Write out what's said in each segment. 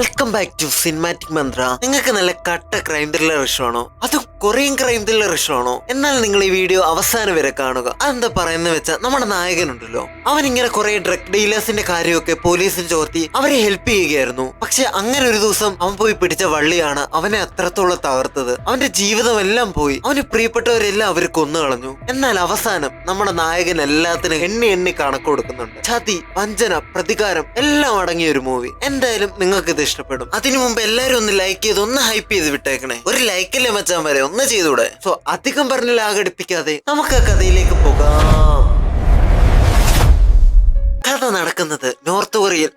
Welcome back to cinematic Mantra നിങ്ങൾക്ക് നല്ല കട്ട ക്രൈം ത്രില്ലർ ഇഷ്ടമാണോ അതും കൊറിയൻ ക്രൈം ത്രില്ലർ ഇഷ്ടമാണോ? എന്നാൽ നിങ്ങൾ ഈ വീഡിയോ അവസാനം വരെ കാണുക. അതെന്താ പറയുന്ന വെച്ചാൽ നമ്മുടെ നായകനുണ്ടല്ലോ. അവൻ ഇങ്ങനെ കുറെ ഡ്രഗ് ഡീലേഴ്സിന്റെ കാര്യമൊക്കെ പോലീസിന് ചോർത്തി അവരെ ഹെൽപ്പ് ചെയ്യുകയായിരുന്നു. പക്ഷെ അങ്ങനെ ഒരു ദിവസം അവൻ പോയി പിടിച്ച വള്ളിയാണ് അവനെ അത്രത്തോളം തകർത്തത്. അവന്റെ ജീവിതം എല്ലാം പോയി. അവന് പ്രിയപ്പെട്ടവരെല്ലാം അവർ കൊന്നു കളഞ്ഞു എന്നാൽ അവസാനം നമ്മുടെ നായകൻ എല്ലാത്തിനും എണ്ണി എണ്ണി കണക്ക് കൊടുക്കുന്നുണ്ട്. ചതി വഞ്ചന പ്രതികാരം എല്ലാം അടങ്ങിയ ഒരു മൂവി എന്തായാലും നിങ്ങൾക്ക് ഇത് ഇഷ്ടപ്പെടും. അതിനു മുമ്പ് എല്ലാവരും ഒന്ന് ലൈക്ക് ചെയ്ത് ഒന്ന് ഹൈപ്പ് ചെയ്ത് വിട്ടേക്കണേ. ഒരു ലൈക്കല്ലേ മച്ചാൻ വരെ? ഒന്ന് ചെയ്തൂടെ. സോ അധികം പറഞ്ഞ് ലാഗടിപ്പിക്കാതെ നമുക്ക് ആ കഥയിലേക്ക് പോകാം. കഥ നടക്കുന്നത് നോർത്ത് കൊറിയയിൽ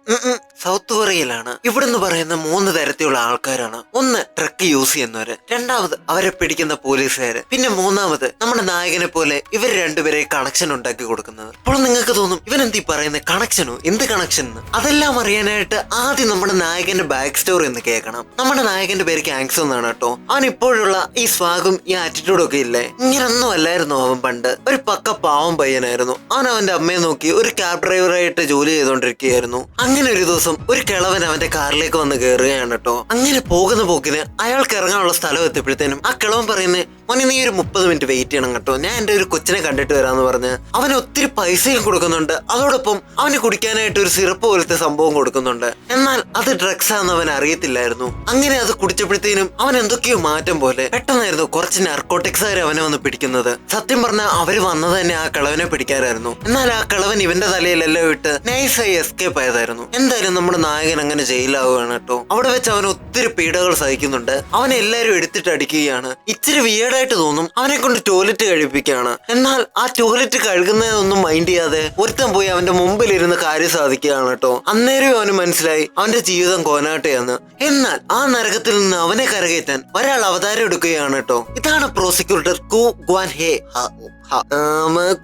സൗത്ത് കൊറിയയിലാണ്. ഇവിടെന്ന് പറയുന്ന മൂന്ന് തരത്തിലുള്ള ആൾക്കാരാണ്. ഒന്ന് ട്രക്ക് യൂസ് ചെയ്യുന്നവര് രണ്ടാമത് അവരെ പിടിക്കുന്ന പോലീസുകാര് പിന്നെ മൂന്നാമത് നമ്മുടെ നായകനെ പോലെ ഇവർ രണ്ടുപേരെ കണക്ഷൻ ഉണ്ടാക്കി കൊടുക്കുന്നത്. അപ്പോൾ നിങ്ങൾക്ക് തോന്നും ഇവൻ എന്തി പറയുന്ന കണക്ഷനോ എന്ത് കണക്ഷൻ അതെല്ലാം അറിയാനായിട്ട് ആദ്യം നമ്മുടെ നായകന്റെ ബാക്ക് സ്റ്റോറി ഒന്ന് കേൾക്കണം. നമ്മുടെ നായകന്റെ പേര് ക്യാങ്സ് എന്നാണ് കേട്ടോ. അവൻ ഇപ്പോഴുള്ള ഈ സ്വാഗും ഈ ആറ്റിറ്റ്യൂഡും ഒക്കെ ഇല്ലേ? ഇങ്ങനൊന്നും അല്ലായിരുന്നു അവൻ പണ്ട്. ഒരു പക്ക പാവം പയ്യനായിരുന്നു. അവൻ അവന്റെ അമ്മയെ നോക്കി ഒരു ക്യാബ് ഡ്രൈവറായിട്ട് ജോലി ചെയ്തുകൊണ്ടിരിക്കുകയായിരുന്നു അങ്ങനെ ഒരു ദിവസം ഒരു കിളവൻ അവന്റെ കാറിലേക്ക് വന്ന് കയറുകയാണ് കേട്ടോ. അങ്ങനെ പോകുന്ന പോക്കിന് അയാൾക്ക് ഇറങ്ങാനുള്ള സ്ഥലം എത്തിയപ്പോഴത്തേനും ആ കിളവൻ പറയുന്നത് മോനെ നീ ഒരു മുപ്പത് മിനിറ്റ് വെയിറ്റ് ചെയ്യണം കേട്ടോ. ഞാൻ എന്റെ ഒരു കൊച്ചിനെ കണ്ടിട്ട് വരാന്ന് പറഞ്ഞ് അവന് ഒത്തിരി പൈസയും കൊടുക്കുന്നുണ്ട്. അതോടൊപ്പം അവന് കുടിക്കാനായിട്ട് ഒരു സിറപ്പ് പോലത്തെ സംഭവം കൊടുക്കുന്നുണ്ട്. എന്നാൽ അത് ഡ്രഗ്സ് ആണെന്ന് അവൻ അറിയത്തില്ലായിരുന്നു. അങ്ങനെ അത് കുടിച്ചപ്പോഴത്തേനും അവൻ എന്തൊക്കെയോ മാറ്റം പോലെ പെട്ടെന്നായിരുന്നു കുറച്ച് നർക്കോട്ടിക്സ് നർക്കോട്ടിക്സുകാർ അവനെ വന്ന് പിടിക്കുന്നത്. സത്യം പറഞ്ഞാൽ അവർ വന്നത് തന്നെ ആ കളവനെ പിടിക്കാറായിരുന്നു എന്നാൽ ആ കളവൻ ഇവന്റെ തലയിലെല്ലാം ഇട്ട് നൈസായി എസ്കേപ്പ് ആയതായിരുന്നു. എന്തായാലും നമ്മുടെ നായകൻ അങ്ങനെ ജയിലാവുകയാണ് കേട്ടോ. അവിടെ വെച്ച് അവൻ ഒത്തിരി പീഡകൾ സഹിക്കുന്നുണ്ട്. അവനെ എല്ലാവരും എടുത്തിട്ട് അടിക്കുകയാണ്. ഇച്ചിരി വിയേഡായിട്ട് തോന്നും. അവനെ കൊണ്ട് ടോയ്ലറ്റ് കഴിപ്പിക്കുകയാണ് എന്നാൽ ആ ടോയ്ലറ്റ് കഴുകുന്നതൊന്നും മൈൻഡ് ചെയ്യാതെ ഒരുത്തൻ പോയി അവന്റെ മുമ്പിൽ ഇരുന്ന് കാര്യം സാധിക്കുകയാണ് കേട്ടോ. അന്നേരം അവന് മനസ്സിലായി അവന്റെ ജീവിതം കോനാട്ടെയാണ് എന്നാൽ ആ നരകത്തിൽ നിന്ന് അവനെ കരകയറ്റാൻ ഒരാൾ അവതാരം എടുക്കുകയാണ് കേട്ടോ. ഇതാണ് പ്രോസിക്യൂട്ടർ കു ഗ്വാൻ ഹേ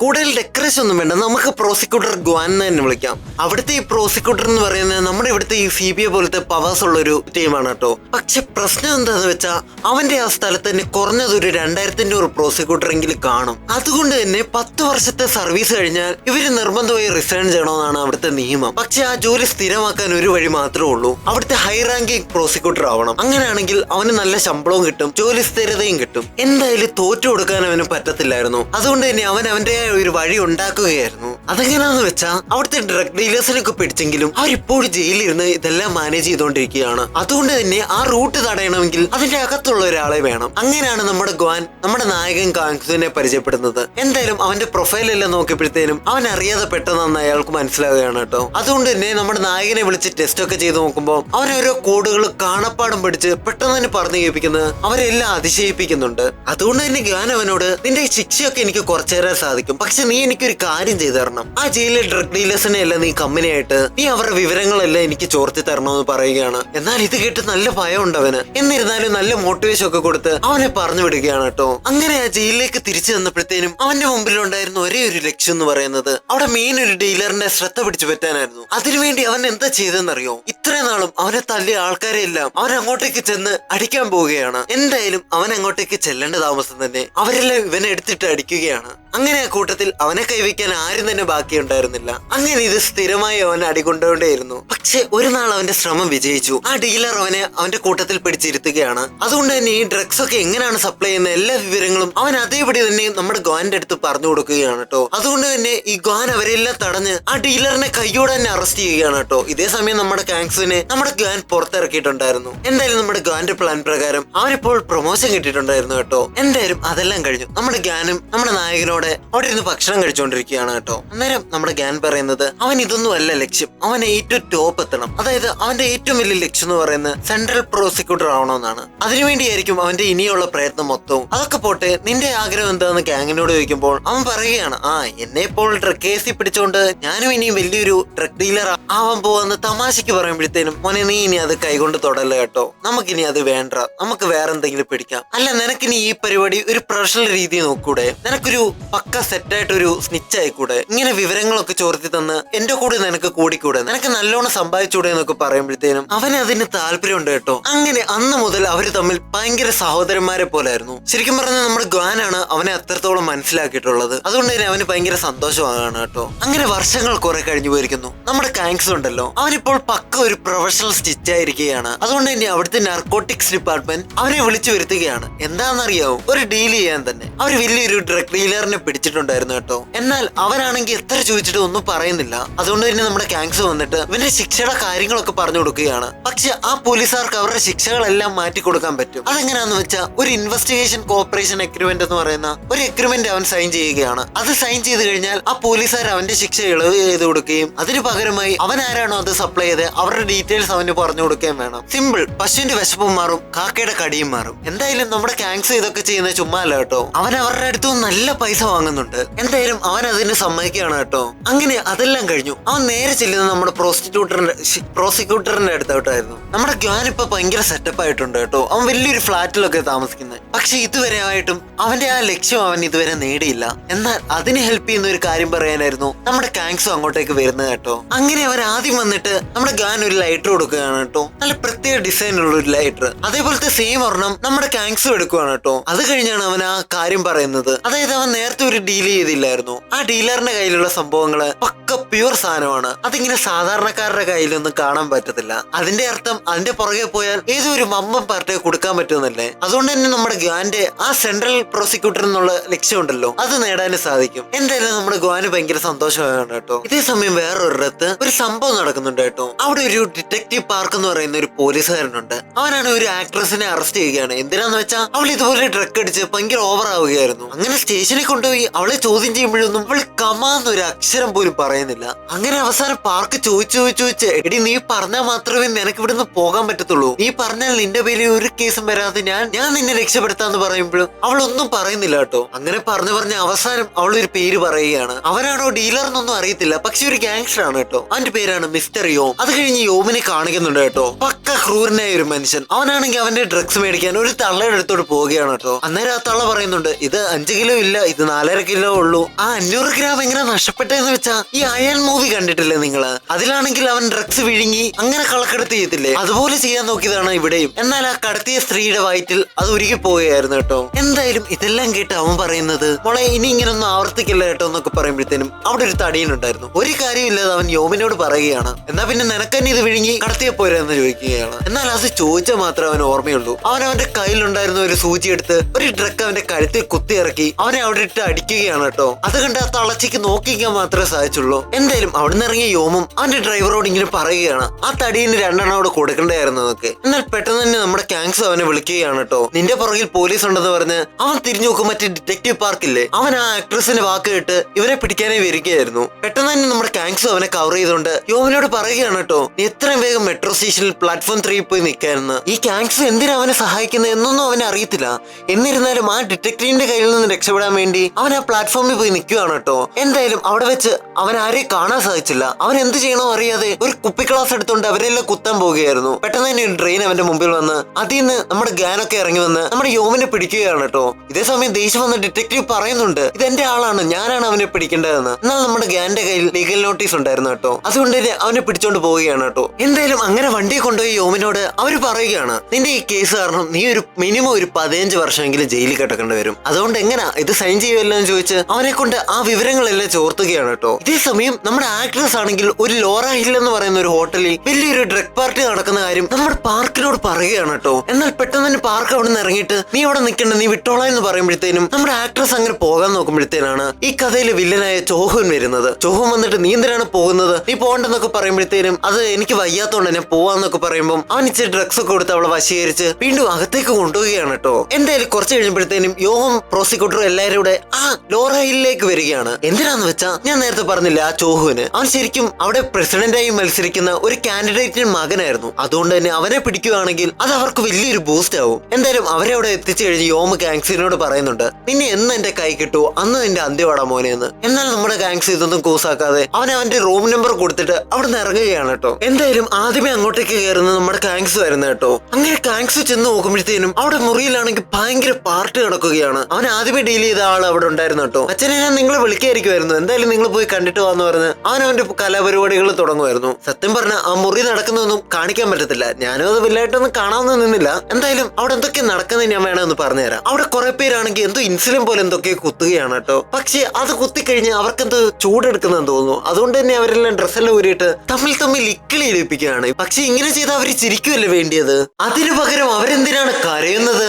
കൂടുതൽ ഡെക്കറേഷൻ ഒന്നും വേണ്ട. നമുക്ക് പ്രോസിക്യൂട്ടർ ഗ്വാൻ തന്നെ വിളിക്കാം. അവിടുത്തെ ഈ പ്രോസിക്യൂട്ടർ എന്ന് പറയുന്നത് നമ്മുടെ ഇവിടുത്തെ ഈ സി ബി ഐ പോലത്തെ പവേഴ്സ് ഉള്ള ഒരു ടീമാണ് കേട്ടോ. പക്ഷെ പ്രശ്നം എന്താന്ന് വെച്ചാൽ അവന്റെ ആ സ്ഥലത്ത് തന്നെ കുറഞ്ഞത് ഒരു രണ്ടായിരത്തിന്റെ ഒരു പ്രോസിക്യൂട്ടർ എങ്കിലും കാണും. അതുകൊണ്ട് തന്നെ പത്ത് വർഷത്തെ സർവീസ് കഴിഞ്ഞാൽ ഇവർ നിർബന്ധമായി റിസൈൻ ചെയ്യണമെന്നാണ് അവിടുത്തെ നിയമം. പക്ഷെ ആ ജോലി സ്ഥിരമാക്കാൻ ഒരു വഴി മാത്രമേ ഉള്ളൂ. അവിടുത്തെ ഹൈ റാങ്കിങ് പ്രോസിക്യൂട്ടർ ആവണം. അങ്ങനെയാണെങ്കിൽ അവന് നല്ല ശമ്പളവും കിട്ടും ജോലി സ്ഥിരതയും കിട്ടും. എന്തായാലും തോറ്റു കൊടുക്കാൻ അവന് പറ്റത്തില്ലായിരുന്നു. അതുകൊണ്ട് തന്നെ അവൻ അവന്റെ ഒരു വഴി ഉണ്ടാക്കുകയായിരുന്നു. അതെങ്ങനെയാന്ന് വെച്ചാൽ അവിടുത്തെ ഡ്രഗ് ഡീലേഴ്സിനൊക്കെ പിടിച്ചെങ്കിലും അവരിപ്പോഴും ജയിലിരുന്ന് ഇതെല്ലാം മാനേജ് ചെയ്തുകൊണ്ടിരിക്കുകയാണ്. അതുകൊണ്ട് തന്നെ ആ റൂട്ട് തടയണമെങ്കിൽ അതിന്റെ അകത്തുള്ള ഒരാളെ വേണം. അങ്ങനെയാണ് നമ്മുടെ ഗ്വാൻ നമ്മുടെ നായകൻ കാങ്സുവിനെ പരിചയപ്പെടുന്നത്. എന്തായാലും അവന്റെ പ്രൊഫൈലെല്ലാം നോക്കിയപ്പോഴത്തേനും അവൻ അറിയാതെ പെട്ടെന്ന് അയാൾക്ക് മനസ്സിലാവുകയാണ് കേട്ടോ. അതുകൊണ്ട് തന്നെ നമ്മുടെ നായകനെ വിളിച്ച് ടെസ്റ്റ് ഒക്കെ ചെയ്ത് നോക്കുമ്പോൾ അവൻ കോഡുകൾ കാണപ്പാടും പഠിച്ച് പെട്ടെന്ന് തന്നെ പറഞ്ഞു കേൾപ്പിക്കുന്നത് അവരെല്ലാം അതിശയിപ്പിക്കുന്നുണ്ട്. അതുകൊണ്ട് തന്നെ ഗ്വാൻ അവനോട് നിന്റെ ശിക്ഷയൊക്കെ എനിക്ക് കുറച്ചു തരാൻ സാധിക്കും. പക്ഷെ നീ എനിക്കൊരു കാര്യം ചെയ്തു തരണം. ആ ജയിലിലെ ഡ്രഗ് ഡീലേഴ്സിനെ അല്ല നീ കമ്പനിയായിട്ട്? നീ അവരുടെ വിവരങ്ങളെല്ലാം എനിക്ക് ചോർത്തി തരണമെന്ന് പറയുകയാണ്. എന്നാൽ ഇത് കേട്ട് നല്ല ഭയമുണ്ട് അവന്. എന്നിരുന്നാലും നല്ല മോട്ടിവേഷൻ ഒക്കെ കൊടുത്ത് അവനെ പറഞ്ഞു വിടുകയാണ് കേട്ടോ. അങ്ങനെ ആ ജയിലിലേക്ക് തിരിച്ചു വന്നപ്പോഴത്തേനും അവന്റെ മുമ്പിലുണ്ടായിരുന്ന ഒരേ ഒരു ലക്ഷ്യം എന്ന് പറയുന്നത് അവിടെ മെയിൻ ഒരു ഡീലറിന്റെ ശ്രദ്ധ പിടിച്ചു പറ്റാനായിരുന്നു. അതിനുവേണ്ടി അവൻ എന്താ ചെയ്തെന്നറിയോ ഇത്രയും നാളും അവനെ തല്ലിയ ആൾക്കാരെ എല്ലാം അവൻ അങ്ങോട്ടേക്ക് ചെന്ന് അടിക്കാൻ പോവുകയാണ്. എന്തായാലും അവൻ അങ്ങോട്ടേക്ക് ചെല്ലേണ്ട താമസം തന്നെ. അവരെല്ലാം ഇവനെ എടുത്തിട്ട് അടിക്കുകയാണ്. കളിയാണ് അങ്ങനെ കൂട്ടത്തിൽ അവനെ കൈവയ്ക്കാൻ ആരും തന്നെ ബാക്കിയുണ്ടായിരുന്നില്ല. അങ്ങനെ ഇത് സ്ഥിരമായി അവൻ അടികൊണ്ടുകൊണ്ടേയിരുന്നു. പക്ഷെ ഒരു നാൾ അവന്റെ ശ്രമം വിജയിച്ചു. ആ ഡീലർ അവനെ അവന്റെ കൂട്ടത്തിൽ പിടിച്ചിരുത്തുകയാണ്. അതുകൊണ്ട് തന്നെ ഈ ഡ്രഗ്സ് ഒക്കെ എങ്ങനെയാണ് സപ്ലൈ ചെയ്യുന്ന എല്ലാ വിവരങ്ങളും അവൻ അതേപടി തന്നെ നമ്മുടെ ഗോന്റെ അടുത്ത് പറഞ്ഞു കൊടുക്കുകയാണ് കേട്ടോ. അതുകൊണ്ട് തന്നെ ഈ ഗോൻ അവരെല്ലാം തടഞ്ഞ് ആ ഡീലറിനെ കൈയോടെ തന്നെ അറസ്റ്റ് ചെയ്യുകയാണ് കേട്ടോ. ഇതേ സമയം നമ്മുടെ കാങ്സിനെ നമ്മുടെ ഗാൻ പുറത്തിറക്കിയിട്ടുണ്ടായിരുന്നു. എന്തായാലും നമ്മുടെ ഗാന്റെ പ്ലാൻ പ്രകാരം അവനിപ്പോൾ പ്രൊമോഷൻ കിട്ടിയിട്ടുണ്ടായിരുന്നു കേട്ടോ. എന്തായാലും അതെല്ലാം കഴിഞ്ഞു. നമ്മുടെ ഗാനും നമ്മുടെ നായകനോടെ അവിടെ അവിടെ ഇരുന്ന് ഭക്ഷണം കഴിച്ചുകൊണ്ടിരിക്കുകയാണ് കേട്ടോ. അന്നേരം നമ്മുടെ ഗ്യാൻ പറയുന്നത് അവൻ ഇതൊന്നും അല്ല ലക്ഷ്യം. അവൻ ഏറ്റവും ടോപ്പ് എത്തണം. അതായത് അവന്റെ ഏറ്റവും വലിയ ലക്ഷ്യം എന്ന് പറയുന്നത് സെൻട്രൽ പ്രോസിക്യൂട്ടർ ആവണമെന്നാണ്. അതിനുവേണ്ടിയായിരിക്കും അവന്റെ ഇനിയുള്ള പ്രയത്നം മൊത്തവും. അതൊക്കെ പോട്ടെ നിന്റെ ആഗ്രഹം എന്താന്ന് ഗാങ്ങിനോട് ചോദിക്കുമ്പോൾ അവൻ പറയുകയാണ് ആ എന്നെ ഇപ്പോൾ ഡ്രഗ് കേസിൽ പിടിച്ചോണ്ട് ഞാനും ഇനിയും വലിയൊരു ഡ്രഗ് ഡീലർ ആവാൻ പോവാന്ന് തമാശക്ക് പറയുമ്പോഴത്തേനും മോനെ നീ ഇനി അത് കൈകൊണ്ട് തൊടല്ല കേട്ടോ. നമുക്കിനി അത് വേണ്ട. നമുക്ക് വേറെ എന്തെങ്കിലും പിടിക്കാം. അല്ല നിനക്കിനി ഈ പരിപാടി ഒരു പ്രൊഫഷണൽ രീതി നോക്കൂടെ? നിനക്കൊരു പക്ക സെറ്റായിട്ട് ഒരു സ്നിച്ച് ആയിക്കൂടെ? ഇങ്ങനെ വിവരങ്ങളൊക്കെ ചോർത്തി തന്ന് എന്റെ കൂടെ നിനക്ക് കൂടിക്കൂടെ? നിനക്ക് നല്ലോണം സമ്പാദിച്ചൂടെ എന്നൊക്കെ പറയുമ്പോഴത്തേനും അവന് അതിന് താല്പര്യമുണ്ട് കേട്ടോ. അങ്ങനെ അന്ന് മുതൽ അവർ തമ്മിൽ ഭയങ്കര സഹോദരന്മാരെ പോലായിരുന്നു. ശരിക്കും പറഞ്ഞാൽ നമ്മുടെ ഗ്വാനാണ് അവനെ അത്രത്തോളം മനസ്സിലാക്കിയിട്ടുള്ളത്. അതുകൊണ്ട് തന്നെ അവന് ഭയങ്കര സന്തോഷമാണ് കേട്ടോ. അങ്ങനെ വർഷങ്ങൾ കുറെ കഴിഞ്ഞു പോയിരിക്കുന്നു. നമ്മുടെ കാങ്സ് ഉണ്ടല്ലോ. അവനിപ്പോൾ പക്ക ഒരു പ്രൊഫഷണൽ സ്റ്റിച്ച് ആയിരിക്കുകയാണ്. അതുകൊണ്ട് തന്നെ അവിടുത്തെ നർക്കോട്ടിക്സ് ഡിപ്പാർട്ട്മെന്റ് അവനെ വിളിച്ചു വരുത്തുകയാണ്. എന്താണെന്നറിയാവും? ഒരു ഡീൽ ചെയ്യാൻ തന്നെ. അവർ വലിയൊരു ഡ്രഗ് ഡീലറിനെ പിടിച്ചിട്ടുണ്ടായിരുന്നു കേട്ടോ. എന്നാൽ അവനാണെങ്കിൽ എത്ര ചോദിച്ചിട്ട് ഒന്നും പറയുന്നില്ല. അതുകൊണ്ട് തന്നെ നമ്മുടെ ഗാങ്സ് വന്നിട്ട് ഇവന്റെ ശിക്ഷയുടെ കാര്യങ്ങളൊക്കെ പറഞ്ഞു കൊടുക്കുകയാണ്. പക്ഷെ ആ പോലീസുകാർക്ക് അവരുടെ ശിക്ഷകളെല്ലാം മാറ്റി കൊടുക്കാൻ പറ്റും. അതെങ്ങനെയാന്ന് വെച്ചാൽ ഒരു ഇൻവെസ്റ്റിഗേഷൻ കോപ്പറേഷൻ എഗ്രിമെന്റ് എന്ന് പറയുന്ന ഒരു എഗ്രിമെന്റ് അവൻ സൈൻ ചെയ്യുകയാണ്. അത് സൈൻ ചെയ്ത് കഴിഞ്ഞാൽ ആ പോലീസുകാർ അവന്റെ ശിക്ഷ ഇളവ് ചെയ്ത് കൊടുക്കുകയും അതിന് പകരമായി അവൻ ആരാണോ അത് സപ്ലൈ ചെയ്ത് അവരുടെ ഡീറ്റെയിൽസ് അവന് പറഞ്ഞു കൊടുക്കുകയും വേണം. സിമ്പിൾ പശുവിന്റെ വിശപ്പും മാറും കാക്കയുടെ കടിയും മാറും. എന്തായാലും നമ്മുടെ ഗാങ്സ് ഇതൊക്കെ ചെയ്യുന്ന ചുമ്മാ അല്ല കേട്ടോ. അവൻ അവരുടെ അടുത്ത് നല്ല പൈസ വാങ്ങുന്നുണ്ട്. എന്തായാലും അവൻ അതിന് സമ്മതിക്കുകയാണ് കേട്ടോ. അങ്ങനെ അതെല്ലാം കഴിഞ്ഞു. അവൻ നേരെ ചെല്ലുന്നത് നമ്മുടെ പ്രോസ്റ്റിറ്റ്യൂട്ടറിന്റെ പ്രോസിക്യൂട്ടറിന്റെ അടുത്തോട്ടായിരുന്നു നമ്മുടെ ഗ്യാൻ ഇപ്പൊ ഭയങ്കര സെറ്റപ്പ് ആയിട്ടുണ്ട് കേട്ടോ. അവൻ വലിയൊരു ഫ്ലാറ്റിലൊക്കെ താമസിക്കുന്നത്. പക്ഷെ ഇതുവരെ ആയിട്ടും അവന്റെ ആ ലക്ഷ്യം അവൻ ഇതുവരെ നേടിയില്ല. എന്നാൽ അതിന് ഹെൽപ്പ് ചെയ്യുന്ന ഒരു കാര്യം പറയാനായിരുന്നു നമ്മുടെ കാങ്സും അങ്ങോട്ടേക്ക് വരുന്നത് കേട്ടോ. അങ്ങനെ അവൻ ആദ്യം വന്നിട്ട് നമ്മുടെ ഗാൻ ഒരു ലൈറ്റർ കൊടുക്കുകയാണ് കേട്ടോ. നല്ല പ്രത്യേക ഡിസൈൻ ഉള്ള ഒരു ലൈറ്റർ അതേപോലത്തെ സെയിം ഒരെണ്ണം നമ്മുടെ കാങ്സും എടുക്കുകയാണ് കേട്ടോ. അത് കഴിഞ്ഞാണ് അവൻ ആ കാര്യം പറയുന്നത്. അതായത് അവൻ നേരത്തെ ഒരു ഡീൽ ചെയ്തില്ലായിരുന്നു. ആ ഡീലറിന്റെ കയ്യിലുള്ള സംഭവങ്ങൾ ഒക്കെ പ്യുവർ സാധനമാണ്. അതിങ്ങനെ സാധാരണക്കാരുടെ കയ്യിലൊന്നും കാണാൻ പറ്റത്തില്ല. അതിന്റെ അർത്ഥം അതിന്റെ പുറകെ പോയാൽ ഏതോ ഒരു മമ്പം പാർട്ടിയെ കൊടുക്കാൻ പറ്റുന്നല്ലേ അതുകൊണ്ട് തന്നെ നമ്മുടെ ഗ്വാന്റെ ആ സെൻട്രൽ പ്രോസിക്യൂട്ടർ എന്നുള്ള ലക്ഷ്യമുണ്ടല്ലോ. അത് നേടാൻ സാധിക്കും. എന്തായാലും നമ്മുടെ ഗ്വാന് ഭയങ്കര സന്തോഷമാണ് കേട്ടോ. ഇതേ സമയം വേറൊരിടത്ത് ഒരു സംഭവം നടക്കുന്നുണ്ട് കേട്ടോ. അവിടെ ഒരു ഡിറ്റക്റ്റീവ് പാർക്ക് എന്ന് പറയുന്ന ഒരു പോലീസുകാരനുണ്ട്. അവനാണ് ഒരു ആക്ട്രസിനെ അറസ്റ്റ് ചെയ്യുകയാണ്. എന്തിനാന്ന് വെച്ചാൽ അവൾ ഇതുപോലെ ഡ്രഗ് അടിച്ച് ഭയങ്കര ഓവർ ആവുകയായിരുന്നു. അങ്ങനെ സ്റ്റേഷനിൽ കൊണ്ടുപോയി അവളെ ചോദ്യം ചെയ്യുമ്പോഴൊന്നും അവൾ കമാന്നൊരു അക്ഷരം പോലും പറയുന്നില്ല. അങ്ങനെ അവസാനം പാർക്ക് ചോദിച്ചു ചോദിച്ചു ചോദിച്ച് എടി നീ പറഞ്ഞാൽ മാത്രമേ നിനക്ക് ഇവിടുന്ന് പോകാൻ പറ്റത്തുള്ളൂ. നീ പറഞ്ഞാൽ നിന്റെ പേരിൽ ഒരു കേസും വരാതെ ഞാൻ ഞാൻ നിന്നെ രക്ഷപ്പെടുത്താന്ന് പറയുമ്പോഴും അവൾ ഒന്നും പറയുന്നില്ല കേട്ടോ. അങ്ങനെ പറഞ്ഞു പറഞ്ഞ അവസാനം അവൾ ഒരു പേര് പറയുകയാണ്. അവനാണോ ഡീലർ എന്നൊന്നും അറിയത്തില്ല. പക്ഷെ ഒരു ഗാങ്സ്റ്റർ ആണ് കേട്ടോ. അവന്റെ പേരാണ് മിസ്റ്റർ യോം. അത് കഴിഞ്ഞ് യോമിനെ കാണിക്കുന്നുണ്ട് കേട്ടോ. പക്ക ക്രൂരനായ ഒരു മനുഷ്യൻ. അവനാണെങ്കിൽ അവന്റെ ഡ്രഗ്സ് മേടിക്കാൻ ഒരു തള്ളയുടെ അടുത്തോട്ട് പോവുകയാണ് കേട്ടോ. അന്നേരം ആ തള്ള പറയുന്നുണ്ട് ഇത് അഞ്ച് കിലോ ഇല്ല ഇത് നാലര കിലോ ഉള്ളൂ. ആ അഞ്ഞൂറ് ഗ്രാം എങ്ങനെ നഷ്ടപ്പെട്ടെന്ന് വെച്ചാ ഈ അയൺ മൂവി കണ്ടിട്ടില്ലേ നിങ്ങൾ? അതിലാണെങ്കിൽ അവൻ ഡ്രഗ്സ് വിഴുങ്ങി അങ്ങനെ കളക്കെടുത്ത് ചെയ്യത്തില്ലേ? അതുപോലെ ചെയ്യാൻ നോക്കിയതാണ് ഇവിടെയും. എന്നാൽ ആ കടത്തിയ സ്ത്രീയുടെ വയറ്റിൽ അത് ഉരുകി പോവുകയായിരുന്നു കേട്ടോ. എന്തായാലും ഇതെല്ലാം കേട്ട് അവൻ പറയുന്നത് മോളെ ഇനി ഇങ്ങനൊന്നും ആവർത്തിക്കില്ല കേട്ടോ എന്നൊക്കെ പറയുമ്പോഴത്തേനും അവിടെ ഒരു തടിയനുണ്ടായിരുന്നു ഒരു കാര്യമില്ലാതെ അവൻ യോമിനോട് പറയുകയാണ് എന്നാ പിന്നെ നിനക്കന്നെ ഇത് വിഴുങ്ങി കടത്തിയ പോരെന്ന് ചോദിക്കുകയാണ്. എന്നാൽ അത് ചോദിച്ചാൽ മാത്രം അവൻ ഓർമ്മയുള്ളൂ. അവൻ അവന്റെ കയ്യിലുണ്ടായിരുന്ന ഒരു സൂചി എടുത്ത് ഒരു ഡ്രഗ് അവന്റെ കഴുത്തിൽ കുത്തിയിറക്കി അവനെ അവിടെ അടിക്കുകയാണ് കേട്ടോ. അത് കണ്ട് ആ തളച്ചിക്ക് നോക്കിക്കാൻ മാത്രമേ സാധിച്ചുള്ളൂ. എന്തായാലും അവിടുന്ന് ഇറങ്ങിയ യോമും അവന്റെ ഡ്രൈവറോട് ഇങ്ങനെ പറയുകയാണ്. ആ തടീന് രണ്ടെണ്ണം അവിടെ കൊടുക്കണ്ടായിരുന്നു എന്നൊക്കെ. എന്നാൽ പെട്ടെന്ന് തന്നെ നമ്മുടെ കാങ്സ് അവനെ വിളിക്കുകയാണ് കേട്ടോ. നിന്റെ പുറകിൽ പോലീസ് ഉണ്ടെന്ന് പറഞ്ഞ് അവൻ തിരിഞ്ഞു നോക്കും മറ്റേ ഡിറ്റക്റ്റീവ് പാർക്കില്ലേ? അവൻ ആ ആക്ട്രസിന്റെ വാക്ക് കേട്ട് ഇവരെ പിടിക്കാനായി വരികയായിരുന്നു. പെട്ടെന്ന് തന്നെ നമ്മുടെ കാങ്സ് അവനെ കവർ ചെയ്തുകൊണ്ട് യോമനോട് പറയുകയാണ് കേട്ടോ നീ എത്രയും വേഗം മെട്രോ സ്റ്റേഷനിൽ പ്ലാറ്റ്ഫോം ത്രീ പോയി നിൽക്കായിരുന്നു. ഈ കാങ്സ് എന്തിനാ അവനെ സഹായിക്കുന്നത് എന്നൊന്നും അവനെ അറിയത്തില്ല. എന്നിരുന്നാലും ആ ഡിറ്റക്റ്റീവിന്റെ കയ്യിൽ നിന്ന് രക്ഷപ്പെടാൻ വേണ്ടി അവൻ ആ പ്ലാറ്റ്ഫോമിൽ പോയി നിൽക്കുകയാണ് കേട്ടോ. എന്തായാലും അവിടെ വെച്ച് അവൻ ആരെയും കാണാൻ സാധിച്ചില്ല. അവൻ എന്ത് ചെയ്യണോ അറിയാതെ ഒരു കുപ്പി ക്ലാസ് എടുത്തുകൊണ്ട് അവരെല്ലാം കുത്താൻ പോവുകയായിരുന്നു. പെട്ടെന്ന് തന്നെ ഒരു ട്രെയിൻ അവന്റെ മുമ്പിൽ വന്ന് അതിൽ നിന്ന് നമ്മുടെ ഗാനൊക്കെ ഇറങ്ങി വന്ന് നമ്മുടെ യോമിനെ പിടിക്കുകയാണ് കേട്ടോ. ഇതേ സമയം ദേഷ്യം വന്ന ഡിറ്റക്റ്റീവ് പറയുന്നുണ്ട് ഇത് എന്റെ ആളാണ് ഞാനാണ് അവനെ പിടിക്കേണ്ടതെന്ന്. എന്നാൽ നമ്മുടെ ഗാന്റെ കയ്യിൽ ലീഗൽ നോട്ടീസ് ഉണ്ടായിരുന്നു കേട്ടോ. അതുകൊണ്ട് തന്നെ അവനെ പിടിച്ചോണ്ട് പോവുകയാണ് കേട്ടോ. എന്തായാലും അങ്ങനെ വണ്ടി കൊണ്ടുപോയി യോമിനോട് അവർ പറയുകയാണ് നിന്റെ ഈ കേസ് കാരണം നീ ഒരു മിനിമം ഒരു പതിനഞ്ച് വർഷമെങ്കിലും ജയിലിൽ കിടക്കേണ്ടി വരും. അതുകൊണ്ട് എങ്ങനെ ഇത് സൈൻ ചെയ്യുമല്ലോ എന്ന് ചോദിച്ച് അവനെ കൊണ്ട് ആ വിവരങ്ങളെല്ലാം ചോർത്തുകയാണ് കേട്ടോ. ഇതേ സമയം നമ്മുടെ ആക്ട്രസ് ആണെങ്കിൽ ഒരു ലോറ ഹിൽ എന്ന് പറയുന്ന ഒരു ഹോട്ടലിൽ വലിയൊരു ഡ്രഗ് പാർട്ടി നടക്കുന്ന കാര്യം നമ്മുടെ പാർക്കിനോട് പറയുകയാണ് കേട്ടോ. എന്നാൽ പെട്ടെന്ന് തന്നെ പാർക്ക് അവിടെ നിന്ന് ഇറങ്ങിയിട്ട് നീ അവിടെ നിൽക്കണ്ട നീ വിട്ടോളാം എന്ന് പറയുമ്പോഴത്തേനും നമ്മുടെ ആക്ട്രസ് അങ്ങനെ പോകാൻ നോക്കുമ്പോഴത്തേനാണ് ഈ കഥയിലെ വില്ലനായ ചോഹുൻ വരുന്നത്. ചോഹുൻ വന്നിട്ട് നീ പോകുന്നത്? നീ പോകണ്ടെന്നൊക്കെ പറയുമ്പോഴത്തേനും അത് എനിക്ക് വയ്യാത്തോണ്ട് ഞാൻ പോവാന്നൊക്കെ പറയുമ്പോൾ അവൻ ഇച്ചിരി ഡ്രഗ്സ് ഒക്കെ കൊടുത്ത് അവളെ വശീകരിച്ച് വീണ്ടും അകത്തേക്ക് കൊണ്ടുപോവുകയാണ് കേട്ടോ. എന്തായാലും കുറച്ച് കഴിയുമ്പോഴത്തേനും യോഹം പ്രോസിക്യൂട്ടറും എല്ലാവരും കൂടെ ആ ലോറ ഹില്ലിലേക്ക് വരികയാണ്. എന്തിനാന്ന് വെച്ചാ ഞാൻ നേരത്തെ പറഞ്ഞില്ല ആ ചോഹുവിന്? അവൻ ശരിക്കും അവിടെ പ്രസിഡന്റായി മത്സരിക്കുന്ന ഒരു കാൻഡിഡേറ്റിന്റെ മകനായിരുന്നു. അതുകൊണ്ട് തന്നെ അവനെ പിടിക്കുകയാണെങ്കിൽ അത് അവർക്ക് വലിയൊരു ബൂസ്റ്റ് ആവും. എന്തായാലും അവരെ അവിടെ എത്തിച്ചു കഴിഞ്ഞ് യോമ ഗാങ്സിനോട് പറയുന്നുണ്ട് നിന്നെ എന്ന് എന്റെ കൈ കിട്ടൂ അന്ന് നിന്റെ അന്ത്യവാടാ മോനെ എന്ന്. എന്നാൽ നമ്മുടെ ഗാങ്സ് ഇതൊന്നും കൂസാക്കാതെ അവൻ അവന്റെ റൂം നമ്പർ കൊടുത്തിട്ട് അവിടെ നിന്ന് ഇറങ്ങുകയാണ് കേട്ടോ. എന്തായാലും ആദ്യമേ അങ്ങോട്ടേക്ക് കയറുന്ന നമ്മുടെ കാങ്സ് വരുന്ന കേട്ടോ. അങ്ങനെ കാങ്സ് ചെന്ന് നോക്കുമ്പോഴത്തേനും അവിടെ മുറിയിലാണെങ്കിൽ ഭയങ്കര പാർട്ടി നടക്കുകയാണ്. അവൻ ആദ്യമേ ഡീൽ ചെയ്ത ആൾ ഉണ്ടായിരുന്നു കേട്ടോ. അച്ഛനെ ഞാൻ നിങ്ങൾ വിളിക്കായിരിക്കുമായിരുന്നു എന്തായാലും നിങ്ങൾ പോയി കണ്ടിട്ട് വാന്ന് പറഞ്ഞ് അവൻ അവന്റെ കലാപരിപാടികൾ തുടങ്ങുമായിരുന്നു. സത്യം പറഞ്ഞ ആ മുറി നടക്കുന്നൊന്നും കാണിക്കാൻ പറ്റത്തില്ല. ഞാനും അത് വലുതായിട്ടൊന്നും കാണാമെന്ന് നിന്നില്ല. എന്തായാലും അവിടെ എന്തൊക്കെ നടക്കുന്നത് ഞാൻ വേണമെന്ന് പറഞ്ഞുതരാം. അവിടെ കുറെ പേരാണെങ്കിൽ എന്തോ ഇൻസുലിൻ പോലെ എന്തൊക്കെ കുത്തുകയാണ് കേട്ടോ. പക്ഷെ അത് കുത്തിക്കഴിഞ്ഞ് അവർക്ക് എന്തോ ചൂടെടുക്കുന്നെന്ന് തോന്നുന്നു. അതുകൊണ്ട് തന്നെ അവരെല്ലാം ഡ്രസ്സെല്ലാം ഊരിയിട്ട് തമ്മിൽ തമ്മിൽ ഇക്കിളി ഇടിപ്പിക്കുകയാണ് പക്ഷെ ഇങ്ങനെ ചെയ്ത് അവർ ചിരിക്കുമല്ലേ വേണ്ടിയത്? അതിനു പകരം അവരെന്തിനാണ് കരയുന്നത്?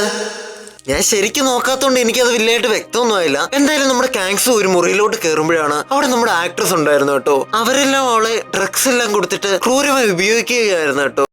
ഞാൻ ശരിക്കും നോക്കാത്തോണ്ട് എനിക്കത് വലിയായിട്ട് വ്യക്തമൊന്നും ആയില്ല എന്തായാലും നമ്മുടെ കാങ്സ് ഒരു മുറിയിലോട്ട് കയറുമ്പോഴാണ് അവിടെ നമ്മുടെ ആക്ട്രസ് ഉണ്ടായിരുന്നു കേട്ടോ. അവരെല്ലാം അവളെ ഡ്രഗ്സ് എല്ലാം കൊടുത്തിട്ട് ക്രൂരമായി ഉപയോഗിക്കുകയായിരുന്നു കേട്ടോ.